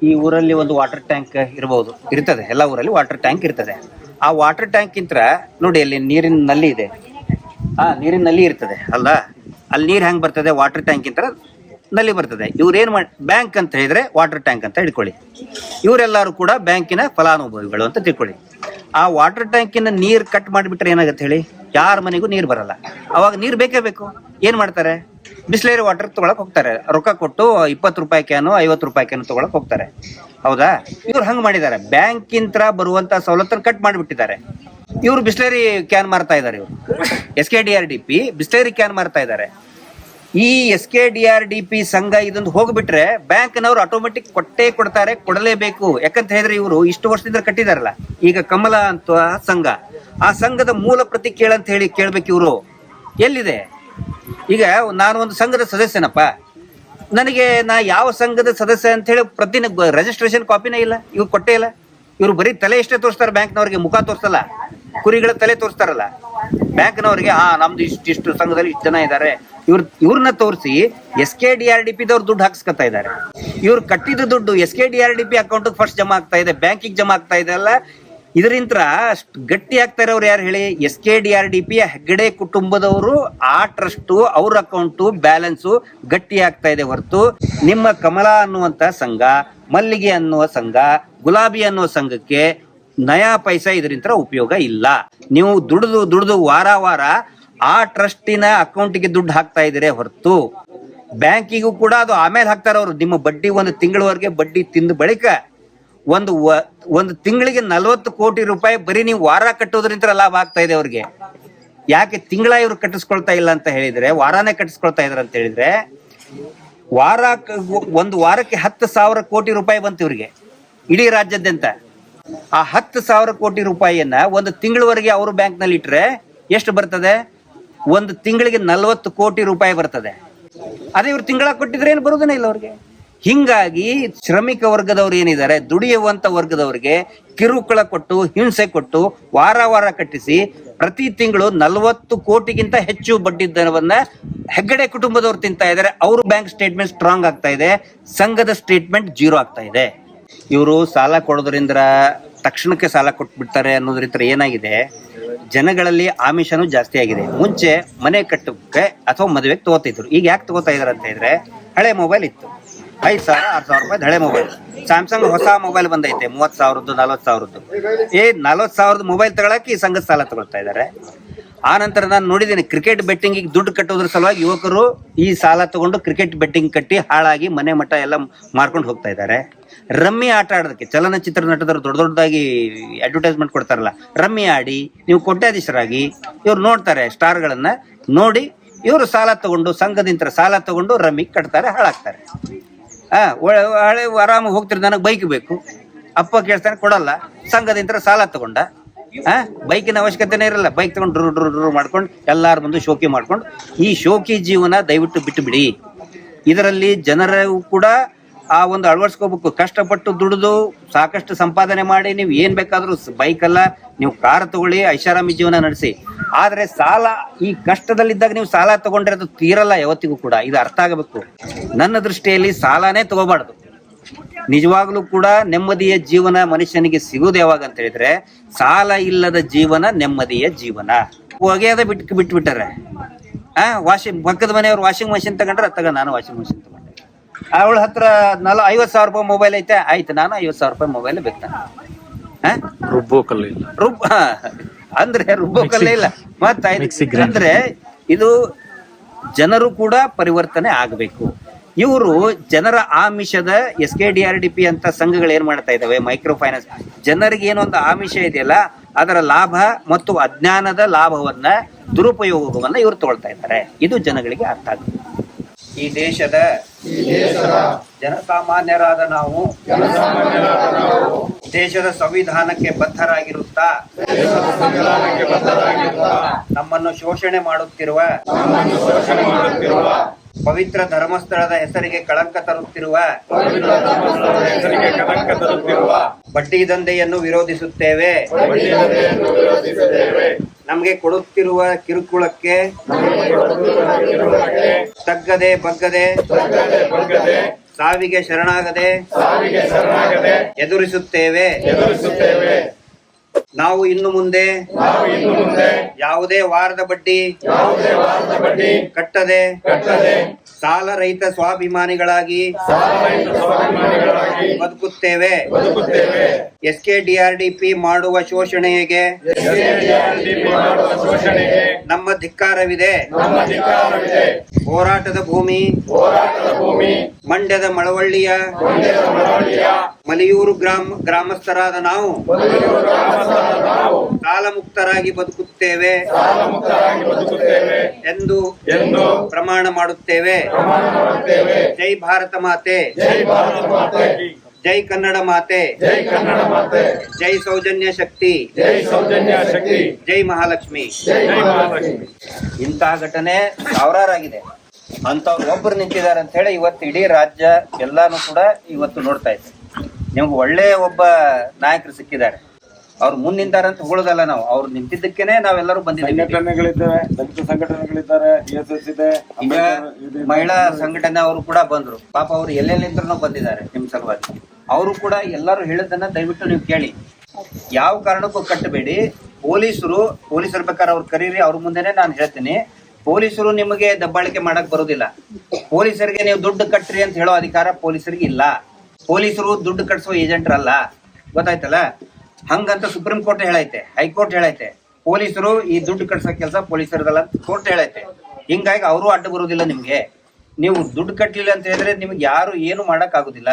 ಈ ಊರಲ್ಲಿ ಒಂದು ವಾಟರ್ ಟ್ಯಾಂಕ್ ಇರಬಹುದು ಇರ್ತದೆ ಎಲ್ಲ ಊರಲ್ಲಿ ವಾಟರ್ ಟ್ಯಾಂಕ್ ಇರ್ತದೆ. ಆ ವಾಟರ್ ಟ್ಯಾಂಕ್ ಇಂತ್ರ ನೋಡಿ ಅಲ್ಲಿ ನೀರಿನ ನಲ್ಲಿ ಇದೆ. ಆ ನೀರಿನ ನಲ್ಲಿ ಇರ್ತದೆ ಅಲ್ಲ? ಅಲ್ಲಿ ನೀರ್ ಹೆಂಗ್ ಬರ್ತದೆ? ವಾಟರ್ ಟ್ಯಾಂಕ್ ಇಂತ್ರ ನಲ್ಲಿ ಬರ್ತದೆ. ಇವ್ರೇನು ಮಾಡಿ ಬ್ಯಾಂಕ್ ಅಂತ ಹೇಳಿದ್ರೆ ವಾಟರ್ ಟ್ಯಾಂಕ್ ಅಂತ ಹಿಡ್ಕೊಳ್ಳಿ. ಇವರೆಲ್ಲರೂ ಕೂಡ ಬ್ಯಾಂಕಿನ ಫಲಾನುಭವಿಗಳು ಅಂತ ತಿಳ್ಕೊಳ್ಳಿ. ಆ ವಾಟರ್ ಟ್ಯಾಂಕಿನ ನೀರ್ ಕಟ್ ಮಾಡಿಬಿಟ್ರೆ ಏನಾಗತ್ತೆ ಹೇಳಿ? ಯಾರ ಮನೆಗೂ ನೀರ್ ಬರಲ್ಲ. ಅವಾಗ ನೀರ್ ಬೇಕೇ ಬೇಕು. ಏನ್ ಮಾಡ್ತಾರೆ? ಬಿಸ್ಲೇರಿ ವಾಟರ್ ತಗೊಳಕ್ ಹೋಗ್ತಾರೆ. ರೊಕ್ಕ ಕೊಟ್ಟು ಇಪ್ಪತ್ತು ರೂಪಾಯಿ ಕ್ಯಾನು ಐವತ್ತು ರೂಪಾಯಿ ಕ್ಯಾನು ತಗೊಳಕ್ ಹೋಗ್ತಾರೆ. ಹೌದಾ? ಇವ್ರು ಹಂಗ್ ಮಾಡಿದ್ದಾರೆ. ಬ್ಯಾಂಕ್ ಇಂತ ಬರುವಂತ ಸವಲತ್ತನ್ನು ಕಟ್ ಮಾಡಿಬಿಟ್ಟಿದ್ದಾರೆ. ಇವ್ರು ಬಿಸ್ಲೇರಿ ಕ್ಯಾನ್ ಮಾರ್ತಾ ಇದ್ದಾರೆ ಇವರು. S K D R D P Bisleri can ಮಾರ್ತಾ ಇದ್ದಾರೆ. ಈ S K D R D P ಸಂಘ ಇದೊಂದು ಹೋಗ್ಬಿಟ್ರೆ ಬ್ಯಾಂಕ್ನವ್ರು ಆಟೋಮೆಟಿಕ್ ಕೊಟ್ಟೇ ಕೊಡ್ತಾರೆ, ಕೊಡಲೇಬೇಕು. ಯಾಕಂತ ಹೇಳಿದ್ರೆ ಇವರು ಇಷ್ಟು ವರ್ಷದಿಂದ ಕಟ್ಟಿದಾರಲ್ಲ. ಈಗ ಕಮಲ ಅಂತ ಸಂಘ. ಆ ಸಂಘದ ಮೂಲ ಪ್ರತಿ ಕೇಳಂತ ಹೇಳಿ ಕೇಳ್ಬೇಕು ಇವರು. ಎಲ್ಲಿದೆ? ಈಗ ನಾನು ಒಂದು ಸಂಘದ ಸದಸ್ಯನಪ್ಪ. ನನಗೆ ನಾ ಯಾವ ಸಂಘದ ಸದಸ್ಯ ಅಂತ ಹೇಳಿ ಪ್ರತಿ ರಿಜಿಸ್ಟ್ರೇಷನ್ ಕಾಪಿನೇ ಇಲ್ಲ. ಇವ್ರು ಕೊಟ್ಟೇ ಇಲ್ಲ. ಇವ್ರು ಬರೀ ತಲೆ ಎಷ್ಟೇ ತೋರಿಸ್ತಾರೆ ಬ್ಯಾಂಕ್ನವ್ರಿಗೆ, ಮುಖ ತೋರಿಸಲ್ಲ. ಕುರಿಗಳ ತಲೆ ತೋರಿಸ್ತಾರಲ್ಲ. ಬ್ಯಾಂಕ್ನವ್ರಿಗೆ ಹಾ ನಮ್ದು ಇಷ್ಟಿಷ್ಟು ಸಂಘದಲ್ಲಿ ಇಷ್ಟು ಜನ ಇದ್ದಾರೆ. ಇವ್ರ ಇವ್ರನ್ನ ತೋರಿಸಿ S K D R D P ದವ್ರು ದುಡ್ಡು ಹಾಕ್ಸ್ಕೊತಾ ಇದ್ದಾರೆ ಇವ್ರು ಕಟ್ಟಿದ ದುಡ್ಡು S K D R D P account first ಜಮಾ ಆಗ್ತಾ ಇದೆ ಬ್ಯಾಂಕಿಗೆ ಜಮಾ ಆಗ್ತಾ ಇದೆ ಅಲ್ಲ. ಇದರಿಂದ ಅಷ್ಟು ಗಟ್ಟಿ ಆಗ್ತಾ ಇರೋರು ಯಾರು ಹೇಳಿ? S K D R D P Heggade ಕುಟುಂಬದವರು, ಆ ಟ್ರಸ್ಟ್ ಅವ್ರ ಅಕೌಂಟು ಬ್ಯಾಲೆನ್ಸು ಗಟ್ಟಿ ಆಗ್ತಾ ಇದೆ ಹೊರತು ನಿಮ್ಮ ಕಮಲ ಅನ್ನುವಂತ ಸಂಘ, ಮಲ್ಲಿಗೆ ಅನ್ನುವ ಸಂಘ, ಗುಲಾಬಿ ಅನ್ನುವ ಸಂಘಕ್ಕೆ ನಯಾ ಪೈಸಾ ಇದರಿಂದ ಉಪಯೋಗ ಇಲ್ಲ. ನೀವು ದುಡಿದು ದುಡಿದು ವಾರ ವಾರ ಆ ಟ್ರಸ್ಟಿನ ಅಕೌಂಟಿಗೆ ದುಡ್ಡು ಹಾಕ್ತಾ ಇದ್ದೀರಿ ಹೊರತು ಬ್ಯಾಂಕಿಗೂ ಕೂಡ ಅದು ಆಮೇಲೆ ಹಾಕ್ತಾರ ಅವರು. ನಿಮ್ಮ ಬಡ್ಡಿ ಒಂದು ತಿಂಗಳವರೆಗೆ ಬಡ್ಡಿ ತಿಂದ ಬಳಿಕ ಒಂದು ಒಂದು ತಿಂಗಳಿಗೆ ನಲವತ್ತು ಕೋಟಿ ರೂಪಾಯಿ ಬರೀ ನೀವು ವಾರ ಕಟ್ಟೋದ್ರಿಂದ ಲಾಭ ಆಗ್ತಾ ಇದೆ ಅವ್ರಿಗೆ. ಯಾಕೆ ತಿಂಗಳ ಇವ್ರು ಕಟ್ಟಿಸ್ಕೊಳ್ತಾ ಇಲ್ಲ ಅಂತ ಹೇಳಿದ್ರೆ, ವಾರಾನೇ ಕಟ್ಟಿಸ್ಕೊಳ್ತಾ ಇದ್ರ ಅಂತ ಹೇಳಿದ್ರೆ, ವಾರ ಒಂದು ವಾರಕ್ಕೆ ಹತ್ತು ಸಾವಿರ ಕೋಟಿ ರೂಪಾಯಿ ಬಂತು ಇವ್ರಿಗೆ, ಇಡೀ ರಾಜ್ಯಾದ್ಯಂತ. ಆ ಹತ್ತು ಸಾವಿರ ಕೋಟಿ ರೂಪಾಯಿಯನ್ನ ಒಂದು ತಿಂಗಳವರೆಗೆ ಅವರು ಬ್ಯಾಂಕ್ನಲ್ಲಿ ಇಟ್ರೆ ಎಷ್ಟು ಬರ್ತದೆ? ಒಂದು ತಿಂಗಳಿಗೆ ನಲವತ್ತು ಕೋಟಿ ರೂಪಾಯಿ ಬರ್ತದೆ. ಅದೇ ಇವ್ರು ತಿಂಗಳ ಕೊಟ್ಟಿದ್ರೆ ಏನು ಬರುವುದೇ ಇಲ್ಲ ಅವ್ರಿಗೆ. ಹಿಂಗಾಗಿ ಶ್ರಮಿಕ ವರ್ಗದವ್ರು ಏನಿದ್ದಾರೆ, ದುಡಿಯುವಂತ ವರ್ಗದವರಿಗೆ ಕಿರುಕುಳ ಕೊಟ್ಟು, ಹಿಂಸೆ ಕೊಟ್ಟು, ವಾರ ವಾರ ಕಟ್ಟಿಸಿ, ಪ್ರತಿ ತಿಂಗಳು ನಲವತ್ತು ಕೋಟಿಗಿಂತ ಹೆಚ್ಚು ಬಡ್ಡಿ ದರವನ್ನ ಹೆಗ್ಗಡೆ ಕುಟುಂಬದವ್ರು ತಿಂತಾ ಇದ್ದಾರೆ. ಅವ್ರ ಬ್ಯಾಂಕ್ ಸ್ಟೇಟ್ಮೆಂಟ್ ಸ್ಟ್ರಾಂಗ್ ಆಗ್ತಾ ಇದೆ. ಸಂಘದ ಸ್ಟೇಟ್ಮೆಂಟ್ ಜೀರೋ ಆಗ್ತಾ ಇದೆ. ಇವರು ಸಾಲ ಕೊಡೋದ್ರಿಂದ ತಕ್ಷಣಕ್ಕೆ ಸಾಲ ಕೊಟ್ಬಿಡ್ತಾರೆ ಅನ್ನೋದ್ರಿಂದ ಏನಾಗಿದೆ? ಜನಗಳಲ್ಲಿ ಆಮಿಷನೂ ಜಾಸ್ತಿ ಆಗಿದೆ. ಮುಂಚೆ ಮನೆ ಕಟ್ಟಕ್ಕೆ ಅಥವಾ ಮದುವೆಗೆ ತಗೋತಿದ್ರು. ಈಗ ಯಾಕೆ ತಗೋತಾ ಇದಾರೆ ಅಂತ ಹೇಳಿದ್ರೆ, ಹಳೆ ಮೊಬೈಲ್ ಇತ್ತು. ಐದು ಸಾವಿರ, ಆರು ಸಾವಿರ ರೂಪಾಯಿ ಹಳೆ ಮೊಬೈಲ್ ಸ್ಯಾಮ್ಸಂಗ್ ಹೊಸ ಮೊಬೈಲ್ ಬಂದೈತೆ, ಮೂವತ್ತು ಸಾವಿರದ್ದು, ನಲ್ವತ್ತು ಸಾವಿರದ್ದು. ಏ, ನಲ್ವತ್ತು ಸಾವಿರದ ಮೊಬೈಲ್ ತಗೊಳಕ್ಕೆ ಈ ಸಂಘದ ಸಾಲ ತಗೊಳ್ತಾ ಇದ್ದಾರೆ ಆ ನಂತರ ನಾನು ನೋಡಿದ್ದೀನಿ ಕ್ರಿಕೆಟ್ ಬೆಟ್ಟಿಂಗ್ ದುಡ್ಡು ಕಟ್ಟೋದ್ರ ಸಲುವಾಗಿ ಯುವಕರು ಈ ಸಾಲ ತಗೊಂಡು ಕ್ರಿಕೆಟ್ ಬೆಟ್ಟಿಂಗ್ ಕಟ್ಟಿ ಹಾಳಾಗಿ ಮನೆ ಮಠ ಎಲ್ಲ ಮಾರ್ಕೊಂಡು ಹೋಗ್ತಾ ಇದ್ದಾರೆ. ರಮ್ಮಿ ಆಟ ಆಡೋದಕ್ಕೆ, ಚಲನಚಿತ್ರ ನಟದರು ದೊಡ್ಡ ದೊಡ್ಡದಾಗಿ ಅಡ್ವರ್ಟೈಸ್ಮೆಂಟ್ ಕೊಡ್ತಾರಲ್ಲ ರಮ್ಮಿ ಆಡಿ, ನೀವು ಕೋಟ್ಯಾಧೀಶರಾಗಿ, ಇವ್ರು ನೋಡ್ತಾರೆ ಸ್ಟಾರ್ಗಳನ್ನ ನೋಡಿ, ಇವರು ಸಾಲ ತಗೊಂಡು ಸಂಘದಿಂದ ಸಾಲ ತಗೊಂಡು ರಮ್ಮಿ ಕಟ್ತಾರೆ, ಹಾಳಾಗ್ತಾರೆ. ಒಳ್ಳೆ, ಹಳೆ ಆರಾಮಾಗಿ ಹೋಗ್ತಿರ್ ನನಗೆ ಬೈಕ್ ಬೇಕು. ಅಪ್ಪ ಕೇಳ್ತಾನೆ, ಕೊಡಲ್ಲ. ಸಂಘದಿಂದ ಸಾಲ ತಗೊಂಡ. ಆ ಬೈಕಿನ ಅವಶ್ಯಕತೆನೇ ಇರಲ್ಲ. ಬೈಕ್ ತಗೊಂಡು ಡ್ರೂ ಡ್ರೂ, ಡ್ರು ಮಾಡ್ಕೊಂಡು, ಎಲ್ಲಾರು ಬಂದು ಶೋಕಿ ಮಾಡ್ಕೊಂಡು, ಈ ಶೋಕಿ ಜೀವನ ದಯವಿಟ್ಟು ಬಿಟ್ಟು ಬಿಡಿ ಇದರಲ್ಲಿ ಜನರು ಕೂಡ ಆ ಒಂದು ಅಳವಡಿಸ್ಕೋಬೇಕು. ಕಷ್ಟಪಟ್ಟು ದುಡಿದು ಸಾಕಷ್ಟು ಸಂಪಾದನೆ ಮಾಡಿ ನೀವು ಏನ್ ಬೇಕಾದ್ರೂ ಬೈಕ್ ಅಲ್ಲ, ನೀವು ಕಾರ್ ತಗೊಳ್ಳಿ, ಐಷಾರಾಮಿ ಜೀವನ ನಡೆಸಿ. ಆದ್ರೆ ಸಾಲ, ಈ ಕಷ್ಟದಲ್ಲಿದ್ದಾಗ ನೀವು ಸಾಲ ತಗೊಂಡ್ರೆ ಅದು ತೀರಲ್ಲ ಯಾವತ್ತಿಗೂ ಕೂಡ. ಇದು ಅರ್ಥ ಆಗಬೇಕು. ನನ್ನ ದೃಷ್ಟಿಯಲ್ಲಿ ಸಾಲನೇ ತಗೋಬಾರ್ದು. ನಿಜವಾಗ್ಲೂ ಕೂಡ ನೆಮ್ಮದಿಯ ಜೀವನ ಮನುಷ್ಯನಿಗೆ ಸಿಗುವುದು ಯಾವಾಗ ಅಂತ ಹೇಳಿದ್ರೆ, ಸಾಲ ಇಲ್ಲದ ಜೀವನ ನೆಮ್ಮದಿಯ ಜೀವನ. ಒಗೆಯದ ಬಿಟ್ಟು ಬಿಟ್ಟು ಬಿಟ್ಟಾರೆ ಆ ವಾಷಿಂಗ್ ಪಕ್ಕದ ಮನೆಯವ್ರು ವಾಷಿಂಗ್ ಮಷಿನ್ ತಗೊಂಡ್ರೆ ಅದ್ ತಗ ನಾನು ವಾಷಿಂಗ್ ಮಷಿನ್ ತಗೊಂಡೆ. ಅವಳ ಹತ್ರ ನಲ ಐವತ್ ಸಾವಿರ ರೂಪಾಯಿ ಮೊಬೈಲ್ ಐತೆ. ಆಯ್ತು ನಾನು ಐವತ್ ಸಾವಿರ ರೂಪಾಯಿ ಮೊಬೈಲ್ ಬೇಕು? ಹಾ? ರುಬ್ಬೋ ಕಲ್ಲು ಇಲ್ಲ. ರುಬ್. ಅಂದ್ರೆ ರುಬ್ಬೋಕಲ್ಲ ಇಲ್ಲ. ಮತ್ತ ಅಂದ್ರೆ ಇದು ಜನರು ಕೂಡ ಪರಿವರ್ತನೆ ಆಗಬೇಕು. ಇವರು ಜನರ ಆಮಿಷದ S K D R D P ಅಂತ ಸಂಘಗಳು ಏನ್ ಮಾಡ್ತಾ ಇದಾವೆ? ಮೈಕ್ರೋ ಫೈನಾನ್ಸ್ ಜನರಿಗೆ ಏನೊಂದು ಆಮಿಷ ಇದೆಯಲ್ಲ ಅದರ ಲಾಭ ಮತ್ತು ಅಜ್ಞಾನದ ಲಾಭವನ್ನ ದುರುಪಯೋಗವನ್ನ ಇವರು ತಗೊಳ್ತಾ ಇದ್ದಾರೆ. ಇದು ಜನಗಳಿಗೆ ಅರ್ಥ ಆಗುತ್ತೆ ಈ ದೇಶದ ಜನಸಾಮಾನ್ಯರಾದ ನಾವು. ದೇಶದ ಸಂವಿಧಾನಕ್ಕೆ ಬದ್ಧರಾಗಿರುತ್ತಾ. ನಮ್ಮನ್ನು ಶೋಷಣೆ ಮಾಡುತ್ತಿರುವ. ಪವಿತ್ರ ಧರ್ಮಸ್ಥಳದ ಹೆಸರಿಗೆ ಕಳಂಕ ತರುತ್ತಿರುವ. ಬಡ್ಡಿ ದಂಧೆಯನ್ನು ವಿರೋಧಿಸುತ್ತೇವೆ. ನಮಗೆ ಕೊಡುತ್ತಿರುವ ಕಿರುಕುಳಕ್ಕೆ ತಗ್ಗದೆ ಬಗ್ಗದೆ ಸಾವಿಗೆ ಶರಣಾಗದೆ ಎದುರಿಸುತ್ತೇವೆ. ನಾವು ಇನ್ನು ಮುಂದೆ ಯಾವುದೇ ವಾರದ ಬಡ್ಡಿ ಕಟ್ಟದೆ ಸಾಲ ರಹಿತ ಸ್ವಾಭಿಮಾನಿಗಳಾಗಿ ಬದುಕುತ್ತೇವೆ. ಎಸ್ ಕೆ ಡಿಆರ್ಡಿಪಿ ಮಾಡುವ ಶೋಷಣೆಗೆ ನಮ್ಮ ಧಿಕ್ಕಾರವಿದೆ. ಹೋರಾಟದ ಭೂಮಿ ಮಂಡ್ಯದ ಮಳವಳ್ಳಿಯ ಮಲಿಯೂರು ಗ್ರಾಮ ಗ್ರಾಮಸ್ಥರಾದ ನಾವು ಸಾಲಮುಕ್ತರಾಗಿ ಬದುಕುತ್ತೇವೆ. ಎಂದು ಎಂದು ಪ್ರಮಾಣ ಮಾಡುತ್ತೇವೆ. ಜೈ ಭಾರತ ಮಾತೆ. ಜೈ ಕನ್ನಡ ಮಾತೆ. ಜೈ ಸೌಜನ್ಯ ಶಕ್ತಿ. ಜೈ ಮಹಾಲಕ್ಷ್ಮಿ. ಇಂತಹ ಘಟನೆ ಸಾವಿರಾರಾಗಿದೆ. ಅಂತವ್ರು ಒಬ್ರು ನಿಂತಿದ್ದಾರೆ ಅಂತ ಹೇಳಿ ಇವತ್ತು ಇಡೀ ರಾಜ್ಯ ಎಲ್ಲಾನು ಕೂಡ ಇವತ್ತು ನೋಡ್ತಾ ಇದೆ. ನಿಮ್ಗೆ ಒಳ್ಳೆಯ ಒಬ್ಬ ನಾಯಕರು ಸಿಕ್ಕಿದ್ದಾರೆ. ಅವ್ರು ಮುಂದ್ ನಿಂತಾರೆ ಅಂತ ಹೊಗಳೋದಲ್ಲ ನಾವು. ಅವ್ರು ನಿಂತಿದ್ದಕ್ಕೇನೆ ನಾವೆಲ್ಲರೂ ಬಂದಿದ್ದೀವಿ. ಸಂಘಟನೆಗಳಿದ್ದಾವೆ ದಲಿತ ಸಂಘಟನೆಗಳಿದ್ದಾರೆ ಇದೆ ಈಗ ಮಹಿಳಾ ಸಂಘಟನೆ ಅವರು ಕೂಡ ಬಂದ್ರು. ಪಾಪ ಅವ್ರು ಎಲ್ಲೆಲ್ಲಿಂದ್ರೂ ಬಂದಿದ್ದಾರೆ ನಿಮ್ ಸಲುವಾಗಿ. ಅವರು ಕೂಡ ಎಲ್ಲರೂ ಹೇಳಿದ್ದನ್ನ ದಯವಿಟ್ಟು ನೀವು ಕೇಳಿ. ಯಾವ ಕಾರಣಕ್ಕೂ ಕಟ್ಟಬೇಡಿ. ಪೊಲೀಸರು ಪೊಲೀಸರ ಬೇಕಾದ್ರೆ ಅವ್ರು ಕರೀರಿ ಅವ್ರ ಮುಂದೆನೆ ನಾನು ಹೇಳ್ತೀನಿ. ಪೊಲೀಸರು ನಿಮಗೆ ದಬ್ಬಾಳಿಕೆ ಮಾಡಕ್ ಬರೋದಿಲ್ಲ. ಪೊಲೀಸರಿಗೆ ನೀವು ದುಡ್ಡು ಕಟ್ಟ್ರಿ ಅಂತ ಹೇಳೋ ಅಧಿಕಾರ ಪೊಲೀಸರಿಗೆ ಇಲ್ಲ. ಪೊಲೀಸರು ದುಡ್ಡು ಕಟ್ಸೋ ಏಜೆಂಟ್ರಲ್ಲ. ಗೊತ್ತಾಯ್ತಲ್ಲ? ಹಂಗಂತ ಸುಪ್ರೀಂ ಕೋರ್ಟ್ ಹೇಳೈತೆ, ಹೈಕೋರ್ಟ್ ಹೇಳೈತೆ. ಪೊಲೀಸರು ಈ ದುಡ್ಡು ಕಟ್ಸೋ ಕೆಲಸ ಪೊಲೀಸರದಲ್ಲ ಕೋರ್ಟ್ ಹೇಳೈತೆ. ಹಿಂಗಾಗಿ ಅವರು ಅಡ್ಡ ಬರೋದಿಲ್ಲ ನಿಮ್ಗೆ. ನೀವು ದುಡ್ಡು ಕಟ್ಟಲಿಲ್ಲ ಅಂತ ಹೇಳಿದ್ರೆ ನಿಮ್ಗೆ ಯಾರು ಏನು ಮಾಡಕ್ ಆಗುದಿಲ್ಲ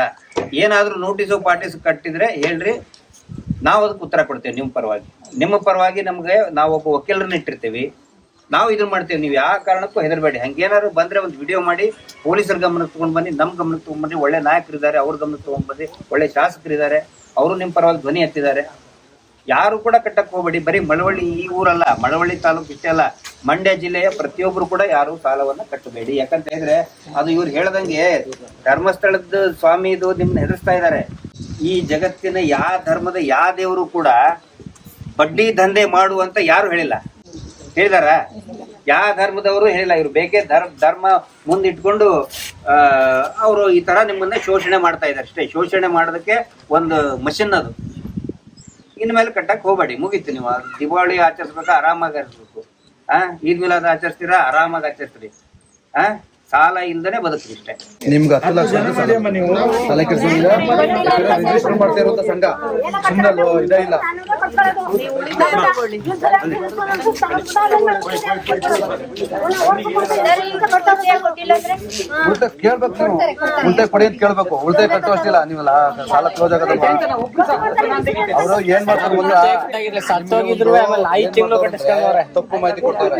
ಏನಾದ್ರೂ ನೋಟಿಸು ಪಾರ್ಟಿಸ್ ಕಟ್ಟಿದ್ರೆ ಹೇಳ್ರಿ, ನಾವು ಅದಕ್ಕೆ ಉತ್ತರ ಕೊಡ್ತೇವೆ ನಿಮ್ಮ ಪರವಾಗಿ. ನಿಮ್ಮ ಪರವಾಗಿ ನಮ್ಗೆ ನಾವು ಒಬ್ಬ ವಕೀಲರನ್ನ ಇಟ್ಟಿರ್ತೀವಿ. ನಾವು ಇದನ್ನ ಮಾಡ್ತೇವೆ, ನೀವು ಯಾವ ಕಾರಣಕ್ಕೂ ಹೆದರಬೇಡಿ. ಹಂಗೇನಾದ್ರು ಬಂದ್ರೆ ಒಂದು ವಿಡಿಯೋ ಮಾಡಿ, ಪೊಲೀಸರ ಗಮನಕ್ಕೆ ತಗೊಂಡ್ ಬನ್ನಿ ನಮ್ಮ ಗಮನಕ್ಕೆ ತಗೊಂಡ್ ಬನ್ನಿ. ಒಳ್ಳೆ ನಾಯಕರಿದ್ದಾರೆ, ಅವ್ರ ಗಮನಕ್ಕೆ ತಗೊಂಡ್ ಬನ್ನಿ. ಒಳ್ಳೆ ಶಾಸಕರಿದ್ದಾರೆ. ಅವರು ನಿಮ್ಮ ಪರವಾಗಿ ಧ್ವನಿ ಎತ್ತಿದ್ದಾರೆ. ಯಾರು ಕೂಡ ಕಟ್ಟಕ್ ಹೋಗ್ಬೇಡಿ. ಬರೀ ಮಳವಳ್ಳಿ ಈ ಊರಲ್ಲ, ಮಳವಳ್ಳಿ ತಾಲೂಕು ಇಷ್ಟೇ ಅಲ್ಲ, ಮಂಡ್ಯ ಜಿಲ್ಲೆಯ ಪ್ರತಿಯೊಬ್ಬರು ಕೂಡ ಯಾರು ಸಾಲವನ್ನು ಕಟ್ಟಬೇಡಿ. ಯಾಕಂತ ಹೇಳಿದ್ರೆ ಅದು ಇವ್ರು ಹೇಳ್ದಂಗೆ ಧರ್ಮಸ್ಥಳದ ಸ್ವಾಮಿದು ನಿಮ್ನ ಹೆದರ್ಸ್ತಾ ಇದ್ದಾರೆ. ಈ ಜಗತ್ತಿನ ಯಾವ ಧರ್ಮದ ಯಾವ ದೇವರು ಕೂಡ ಬಡ್ಡಿ ದಂಧೆ ಮಾಡು ಅಂತ ಯಾರು ಹೇಳಿಲ್ಲ? ಹೇಳಿದಾರ? ಯಾವ ಧರ್ಮದವರು ಹೇಳಿಲ್ಲ, ಇವ್ರು ಬೇಕೇ ಧರ್ಮ ಧರ್ಮ ಮುಂದಿಟ್ಕೊಂಡು ಅವರು ಈ ತರ ನಿಮ್ಮನ್ನ ಶೋಷಣೆ ಮಾಡ್ತಾ ಇದ್ದಾರೆ ಅಷ್ಟೇ. ಶೋಷಣೆ ಮಾಡೋದಕ್ಕೆ ಒಂದು ಮಷಿನ್ ಅದು. ಇನ್ಮೇಲೆ ಕಟ್ಟಕ್ಕೆ ಹೋಗ್ಬೇಡಿ, ಮುಗೀತು ನೀವು. ದೀಪಾವಳಿ ಆಚರಿಸ್ಬೇಕು, ಆರಾಮಾಗಿ ಆಚರಿಸ್ಬೇಕು. ಆ, ಈದ್ ಮಿಲಾದ್ ಆಚರಿಸ್ತೀರಾ, ಆರಾಮಾಗಿ ಆಚರಿಸ್ತೀರಿ. ಆ? ಸಾಲ ಇಲ್ದನೆ ಬದುಕಿಷ್ಟೇ ನಿಮ್ಗೆ ಹತ್ತು ಲಕ್ಷ. ತಲೆ ರಿಜಿಸ್ಟರ್ ಮಾಡ್ತಾ ಇರುವಂತ ಸಂಘ. ಸುಮ್ಮನೆ ಇದೇ ಇಲ್ಲ. ಉಳಿತಾಯ ಕೇಳ್ಬೇಕು ನೀವು. ಉಳಿತಾಯ ಕೊಡಿ ಅಂತ ಕೇಳ್ಬೇಕು. ಉಳಿತಾಯ ಕಟ್ಟುವಷ್ಟಿಲ್ಲ ನೀವು ಲಾ- ಸಾಲ ಕ್ಲೋಸ್ ಆಗದ ಅವರು ಏನ್ ಮಾಡ್ತಾರೆ ಗೊತ್ತಾ? ತಪ್ಪು ಮಾಹಿತಿ ಕೊಡ್ತಾರೆ.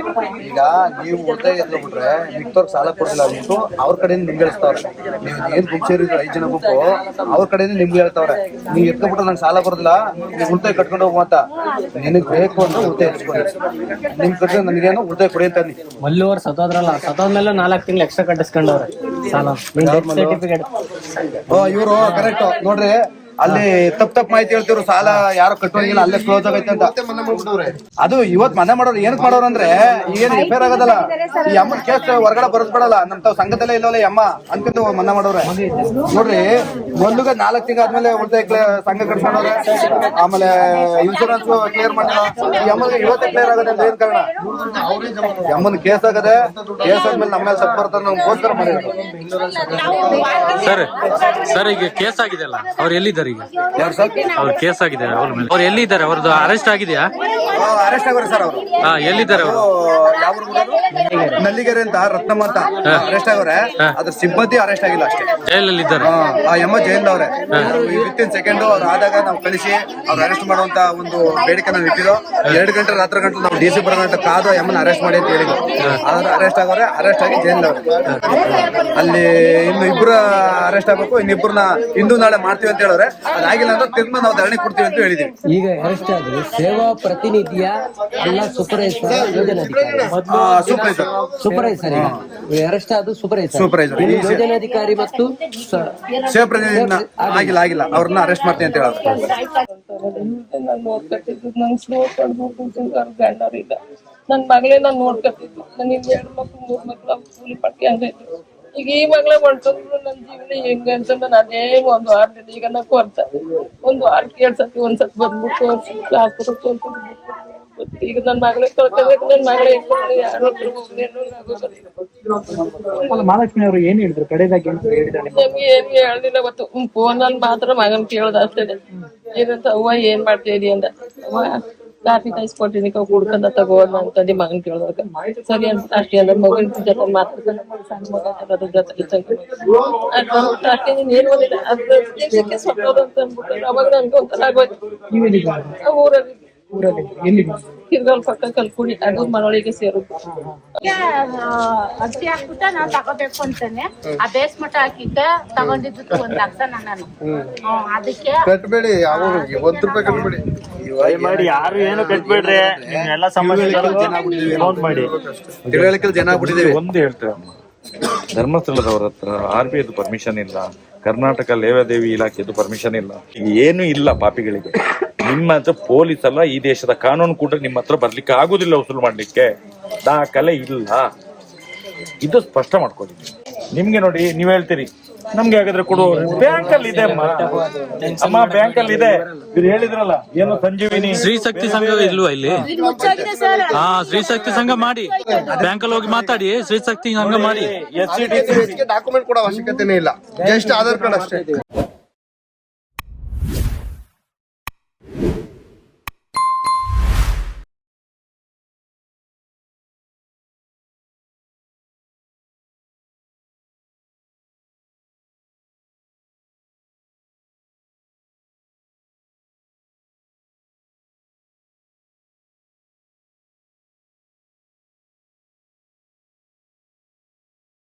ಈಗ ನೀವು ಉಳಿತಾಯ ಎದ್ರು ಬಿಟ್ರೆ ಮಿಕ್ತವ್ರಿಗೆ ಸಾಲ ಕೊಡ್ತಿಲ್ಲ ಉಂಟು ಅವ್ರ ಕಡೆಯಿಂದ ನಿಮ್ಗೆ ಹೇಳ್ತಾವ್ರೆ. ನೀವು ಏನ್ ಗುಂಪು ಸೇರಿದ್ರು? ಐದು ಜನ ಗುಂಪು ಅವ್ರ ಕಡೆಯಿಂದ ನಿಮ್ಗೆ ಹೇಳ್ತಾವ್ರೆ. ನೀವು ಎತ್ಕೊಬಿಟ್ರೆ ನಂಗೆ ಸಾಲ ಬರೋದಿಲ್ಲ. ನೀವು ಉಳಿತಾಯ ಕಟ್ಕೊಂಡು ಹೋಗ್ ಅಂತ. ನಿನಗ್ ಬೇಕು ಅಂತ ಉಳಿತಾಯ ಇಸ್ಕೊಳ್ಳಿ ನಿಮ್ ಕಡೆ ನನಗೇನು ಉಳಿತಾಯ ಕೊಡಿ ಅಂತ ಅನ್ನಿ. ಮಲ್ಲೂರ್ ಸತ್ತೋದ್ರಲ್ಲ. ಮೇಲೆ ನಾಲ್ಕು ತಿಂಗಳು ಎಕ್ಸ್ಟ್ರಾ ಕಟ್ಟಿಸ್ಕೊಂಡವ್ರೆ. ಸಾಲ. ಸರ್ಟಿಫಿಕೇಟ್ ಓ ಇವರು ಕರೆಕ್ಟ್ ನೋಡ್ರಿ ಅಲ್ಲಿ ತಪ್ಪು ತಪ್ಪು ಮಾಹಿತಿ ಹೇಳ್ತಿದ್ರು, ಸಾಲ ಯಾರು ಕಟ್ಟೋದಿಲ್ಲ ಅಲ್ಲೇ ಕ್ಲೋಸ್ ಆಗೈತೆ ಅಂತ. ಮನೆ ಅದು ಇವತ್ ಮನೆ ಮಾಡೋರು ಏನಕ್ ಮಾಡೋರು ಅಂದ್ರೆ ಏನ್ ರಿಪೇರ್ ಆಗೋದಲ್ಲ. ಈ ಅಮ್ಮನ ಕೇಸ್ ಹೊರಗಡೆ ಬರದ್ಬಿಡಲ್ಲ ನಮ್ ತಾವ್ ಸಂಘದಲ್ಲೇ ಇಲ್ಲವಲ್ಲ ಅಮ್ಮ ಅನ್ಕೊಂಡು ಮನ್ನ ಮಾಡೋರೆ. ನೋಡ್ರಿ ಮೊದ್ಲಿಗೆ ನಾಲ್ಕು ತಿಂಗಳ ಆದ್ಮೇಲೆ ಉಳಿತಾಯ ಸಂಘ ಕಟ್ಸ್ಕೊಂಡವ್ರೆ. ಆಮೇಲೆ ಇನ್ಶೂರೆನ್ಸ್ ಕ್ಲಿಯರ್ ಮಾಡಿಲ್ಲ. ಈ ಅಮ್ಮನ್ಗೆ ಇವತ್ತೇ ಕ್ಲಿಯರ್ ಆಗದೆ ಏನ್ ಕಾರಣ? ಅಮ್ಮನ್ ಕೇಸ್ ಆಗದೆ ಕೇಸ್ ಆದ್ಮೇಲೆ ನಮ್ಮ ಮೇಲೆ ತಪ್ಪು ನಮ್ಗೋಸ್ಕರ ಮಾಡಿದ್ರು ಸರ್ ಸರ್, ಈಗ ಕೇಸ್ ಆಗಿದೆ ಅಲ್ಲ, ಅವ್ರು ಎಲ್ಲಿದ್ದಾರೆ? ಈಗ ಯಾರು ಸರ್? ಅವ್ರ ಕೇಸ್ ಆಗಿದೆ ಅವ್ರ ಮೇಲೆ. ಅವ್ರು ಎಲ್ಲಿದ್ದಾರೆ? ಅವ್ರದ್ದು ಅರೆಸ್ಟ್ ಆಗಿದೆಯಾ? ಅರೆಸ್ಟ್ ಆಗೋರು ಸರ್ ಅವರು. ಹಾ ಎಲ್ಲಿದ್ದಾರೆ ಅವರು? ನಲ್ಲಿಗೆರೆ. ಅಂತ ರತ್ನಮ್ಮ ಅಂತ ಅರೆಸ್ಟ್ ಆಗವ್ರೆ. ಅದ್ರ ಸಿಬ್ಬಂದಿ ಅರೆಸ್ಟ್ ಆಗಿಲ್ಲ ಅಷ್ಟೇ. ಜೈಲಲ್ಲಿ ಇದ್ದಾರೆ ಆ, ಎಮ್ಮ ಜೈಲ್ದವ್ರೆ ವಿತ್ ಇನ್ ಸೆಕೆಂಡ್ ಅವ್ರು ಆದಾಗ ನಾವು ಕಳಿಸಿ ಅವ್ರು ಅರೆಸ್ಟ್ ಮಾಡುವಂತ ಒಂದು ಬೇಡಿಕೆ ನಾವು ಇಟ್ಟಿರೋ. ಎರಡು ಗಂಟೆ ರಾತ್ರಿ ಗಂಟೆ ನಾವು ಡಿ ಸಿ ಬರೋ ಗಂಟೆ ಕಾದು ಎಮ್ಮನ ಅರೆಸ್ಟ್ ಮಾಡಿ ಅಂತ ಹೇಳಿದ್ರು. ಆದ್ರೆ ಅರೆಸ್ಟ್ ಆಗವ್ರೆ ಅರೆಸ್ಟ್ ಆಗಿ ಜೈಲ್ದವ್ರೆ ಅಲ್ಲಿ ಇನ್ನು ಇಬ್ರು ಅರೆಸ್ಟ್ ಆಗ್ಬೇಕು ಇನ್ನಿಬ್ರನ್ನ ಇಂದು ನಾಳೆ ಮಾಡ್ತೀವಿ ಅಂತ ಹೇಳಿದ್ರೆ ಅದಾಗಿಲ್ಲ ಅಂದ್ರೆ ತಿರ್ಮ ನಾವು ಧರಣಿ ಕೊಡ್ತೀವಿ ಅಂತ ಹೇಳಿದೀವಿ. ಈಗ ಅರೆಸ್ಟ್ ಆದ್ರೆ ಸೇವಾ ಪ್ರತಿನಿಧಿಯ ಅಲ್ಲ ಸೂಪರ್ವೈಸರ್ ಯೋಜನಾಧಿಕಾರಿ. ಸೂಪರ್ವೈಸರ್. ಸೂಪರ್ವೈಸರ್ ಅರೆಸ್ಟ್ ಆದ್ರು ಸೂಪರ್ವೈಸರ್. ಇಲ್ಲಿ ಯೋಜನಾಧಿಕಾರಿ ಮತ್ತು ಸ- ಸೇಫ್ ಪ್ರತಿನಿಧಿನ ಆಗಿಲ್ಲ ಆಗಿಲ್ಲ. ಅವ್ರನ್ನ ಅರೆಸ್ಟ್ ಮಾಡ್ತೀನಿ ಅಂತ ಹೇಳಿದ್ರು ನಾನು ನೋಡ್ಕೊತಿದ್ದು ನಂಗೆ ಸ್ಲೋ ಕೊಡ್ಬೇಕು ಅವ್ರ ಗಂಡರಿಲ್ಲ ನನ್ನ ಮಗಳೇ ನಾನು ನೋಡ್ಕೊತಿದ್ದು ನನಗೆ ಎರಡು ಮಕ್ಳು ಮೂರು ಮಕ್ಳು ಕೂಲಿ ಪಟ್ಟಿ ಹಂಗೈತೆ ಈಗ ಈ ಮಗಳ ಹೊಂಟಂದ್ರು ನನ್ನ ಜೀವನ ಹೆಂಗ ಅಂತ ನಾನು ಅದೇ ಒಂದು ವಾರದಿಂದ ಈಗ ನಾ ಕೊರ್ತ ಒಂದು ವಾರಕ್ಕೆ ಎರಡ್ ಸತಿ ಒಂದ್ ಸತಿ ಬಂದ್ಬಿಟ್ಟು. ಆಸ್ಪತ್ರೆ ತೋರ್ಸ್ಕೊಂಡು ಈಗ ನನ್ನ ಮಗಳೇ ನನ್ನ ಮಗಳೇ ಯಾರು. ಮಹಾಲಕ್ಷ್ಮಿ ಅವರು ಏನ್ ಹೇಳಿದ್ರು? ಕಡೆದಾಗಿ ನಮ್ಗೆ? ಏನ್ ಹೇಳಿಲ್ಲ ಗೊತ್ತು. ಫೋನ್ ಅಲ್ಲಿ ಮಾತ್ರ ಮಗನ್ ಕೇಳ್ದ ಅಷ್ಟೇ. ಏನಂತ ಅವ್ವ ಏನ್ ಮಾಡ್ತಾ ಇದೀಯ ಅಂದ ಅವ್ವ ಕಾಫಿ ಕಾಯಿಸ್ಕೊಟ್ಟಿನಿ ಕುಡ್ಕೊಂಡ ತಗೋ ಅಂತಂದು ಮಗನ್ ಕೇಳ್ದಾಗ ಸರಿ ಅಂತ ಅಷ್ಟೇ ಅಂದ್ರೆ ಮಗನ್ ಜೊತೆ ಮಾತಾಡ್ಕೊಂಡು ಸಣ್ಣ ಮಗ ಅದ್ರ ಜೊತೆ ಚಂದ ಅಷ್ಟೇ ನೀನ್ ಏನ್ ಓದಿಲ್ಲ ಅದ್ರ ದೇಶಕ್ಕೆ ಸತ್ತೋದು ಅಂತ ಅಂದ್ಬಿಟ್ಟು ಅವಾಗ ನನ್ಗೆ ಒಂಥರ ಆಗೋಯ್ತು ಆ ಊರಲ್ಲಿ ಊರಲ್ಲಿ ಎಲ್ಲಿ ಕಿರ್ಗಾಲ್ ಪಕ್ಕ ಕಲ್ಕುಡಿ ಅದು ಮನೊಳಿಗೆ ಸೇರುದು ಅರ್ಜಿ ಹಾಕ್ಬಿಟ್ಟ ನಾನ್ ತಗೋಬೇಕು ಅಂತಾನೆ. ಆ ಬೇಸ್ ಮಟ್ಟ ಹಾಕಿದ್ದೆ ತಗೊಂಡಿದ್ದು ಒಂದ್ ಲಕ್ಷ ನಾನು ಅದಕ್ಕೆ ಕಟ್ಬೇಡಿ ಒಂದ್ ರೂಪಾಯಿ ಕಟ್ಬೇಡಿ. ಮಾಡಿ ಯಾರು ಏನು ಕಟ್ಬೇಡ್ರಿ? ಎಲ್ಲ ಸಮಸ್ಯೆ ಫೋನ್ ಮಾಡಿ. ತಿಳುವಳಿಕೆ ಜನ ಆಗ್ಬಿಟ್ಟಿದ್ದೀವಿ. ಒಂದು ಹೇಳ್ತೇವೆ ಧರ್ಮಸ್ಥಳದವ್ರ ಹತ್ರ ಆರ್ ಬಿ ಐದು ಪರ್ಮಿಷನ್ ಇಲ್ಲ. ಕರ್ನಾಟಕ ಲೇವಾದೇವಿ ಇಲಾಖೆದು ಪರ್ಮಿಷನ್ ಇಲ್ಲ. ಈಗ ಏನು ಇಲ್ಲ ಪಾಪಿಗಳಿಗೆ. ನಿಮ್ಮ ಹತ್ರ ಪೊಲೀಸ್ ಅಲ್ಲ ಈ ದೇಶದ ಕಾನೂನು ಕೂಡ ನಿಮ್ಮ ಹತ್ರ ಬರ್ಲಿಕ್ಕೆ ಆಗುದಿಲ್ಲ ವಸೂಲು ಮಾಡ್ಲಿಕ್ಕೆ. ದಾಖಲೆ ಇಲ್ಲ. ಇದು ಸ್ಪಷ್ಟ ಮಾಡ್ಕೊಳ್ಳಿ ನಿಮ್ಗೆ ನೋಡಿ ನೀವ್ ಹೇಳ್ತೀರಿ ನಮ್ಗೆ ಹಾಗಾದ್ರೆ ಕೊಡು. ಬ್ಯಾಂಕ್ ಅಲ್ಲಿ ಇದೆ ಅಮ್ಮ. ಅಮ್ಮ ಬ್ಯಾಂಕ್ ಅಲ್ಲಿ ಇದೆ ಇವ್ರು ಹೇಳಿದ್ರಲ್ಲ ಏನು ಸಂಜೀವಿನಿ? ಶ್ರೀ ಶಕ್ತಿ ಸಂಘ ಇಲ್ವಾ ಇಲ್ಲಿ? ಹಾ ಸ್ತ್ರೀ ಶಕ್ತಿ ಸಂಘ ಮಾಡಿ. ಬ್ಯಾಂಕ್ ಅಲ್ಲಿ ಹೋಗಿ ಮಾತಾಡಿ ಸ್ತ್ರೀ ಶಕ್ತಿ ಸಂಘ ಮಾಡಿ. ಎಸ್ ಸಿ ಡಿ ಡಾಕ್ಯುಮೆಂಟ್ ಕೊಡೋ ಅವಶ್ಯಕತೆನೇ ಇಲ್ಲ. ಜಸ್ಟ್ ಆಧಾರ್ ಕಾರ್ಡ್ ಅಷ್ಟೇ.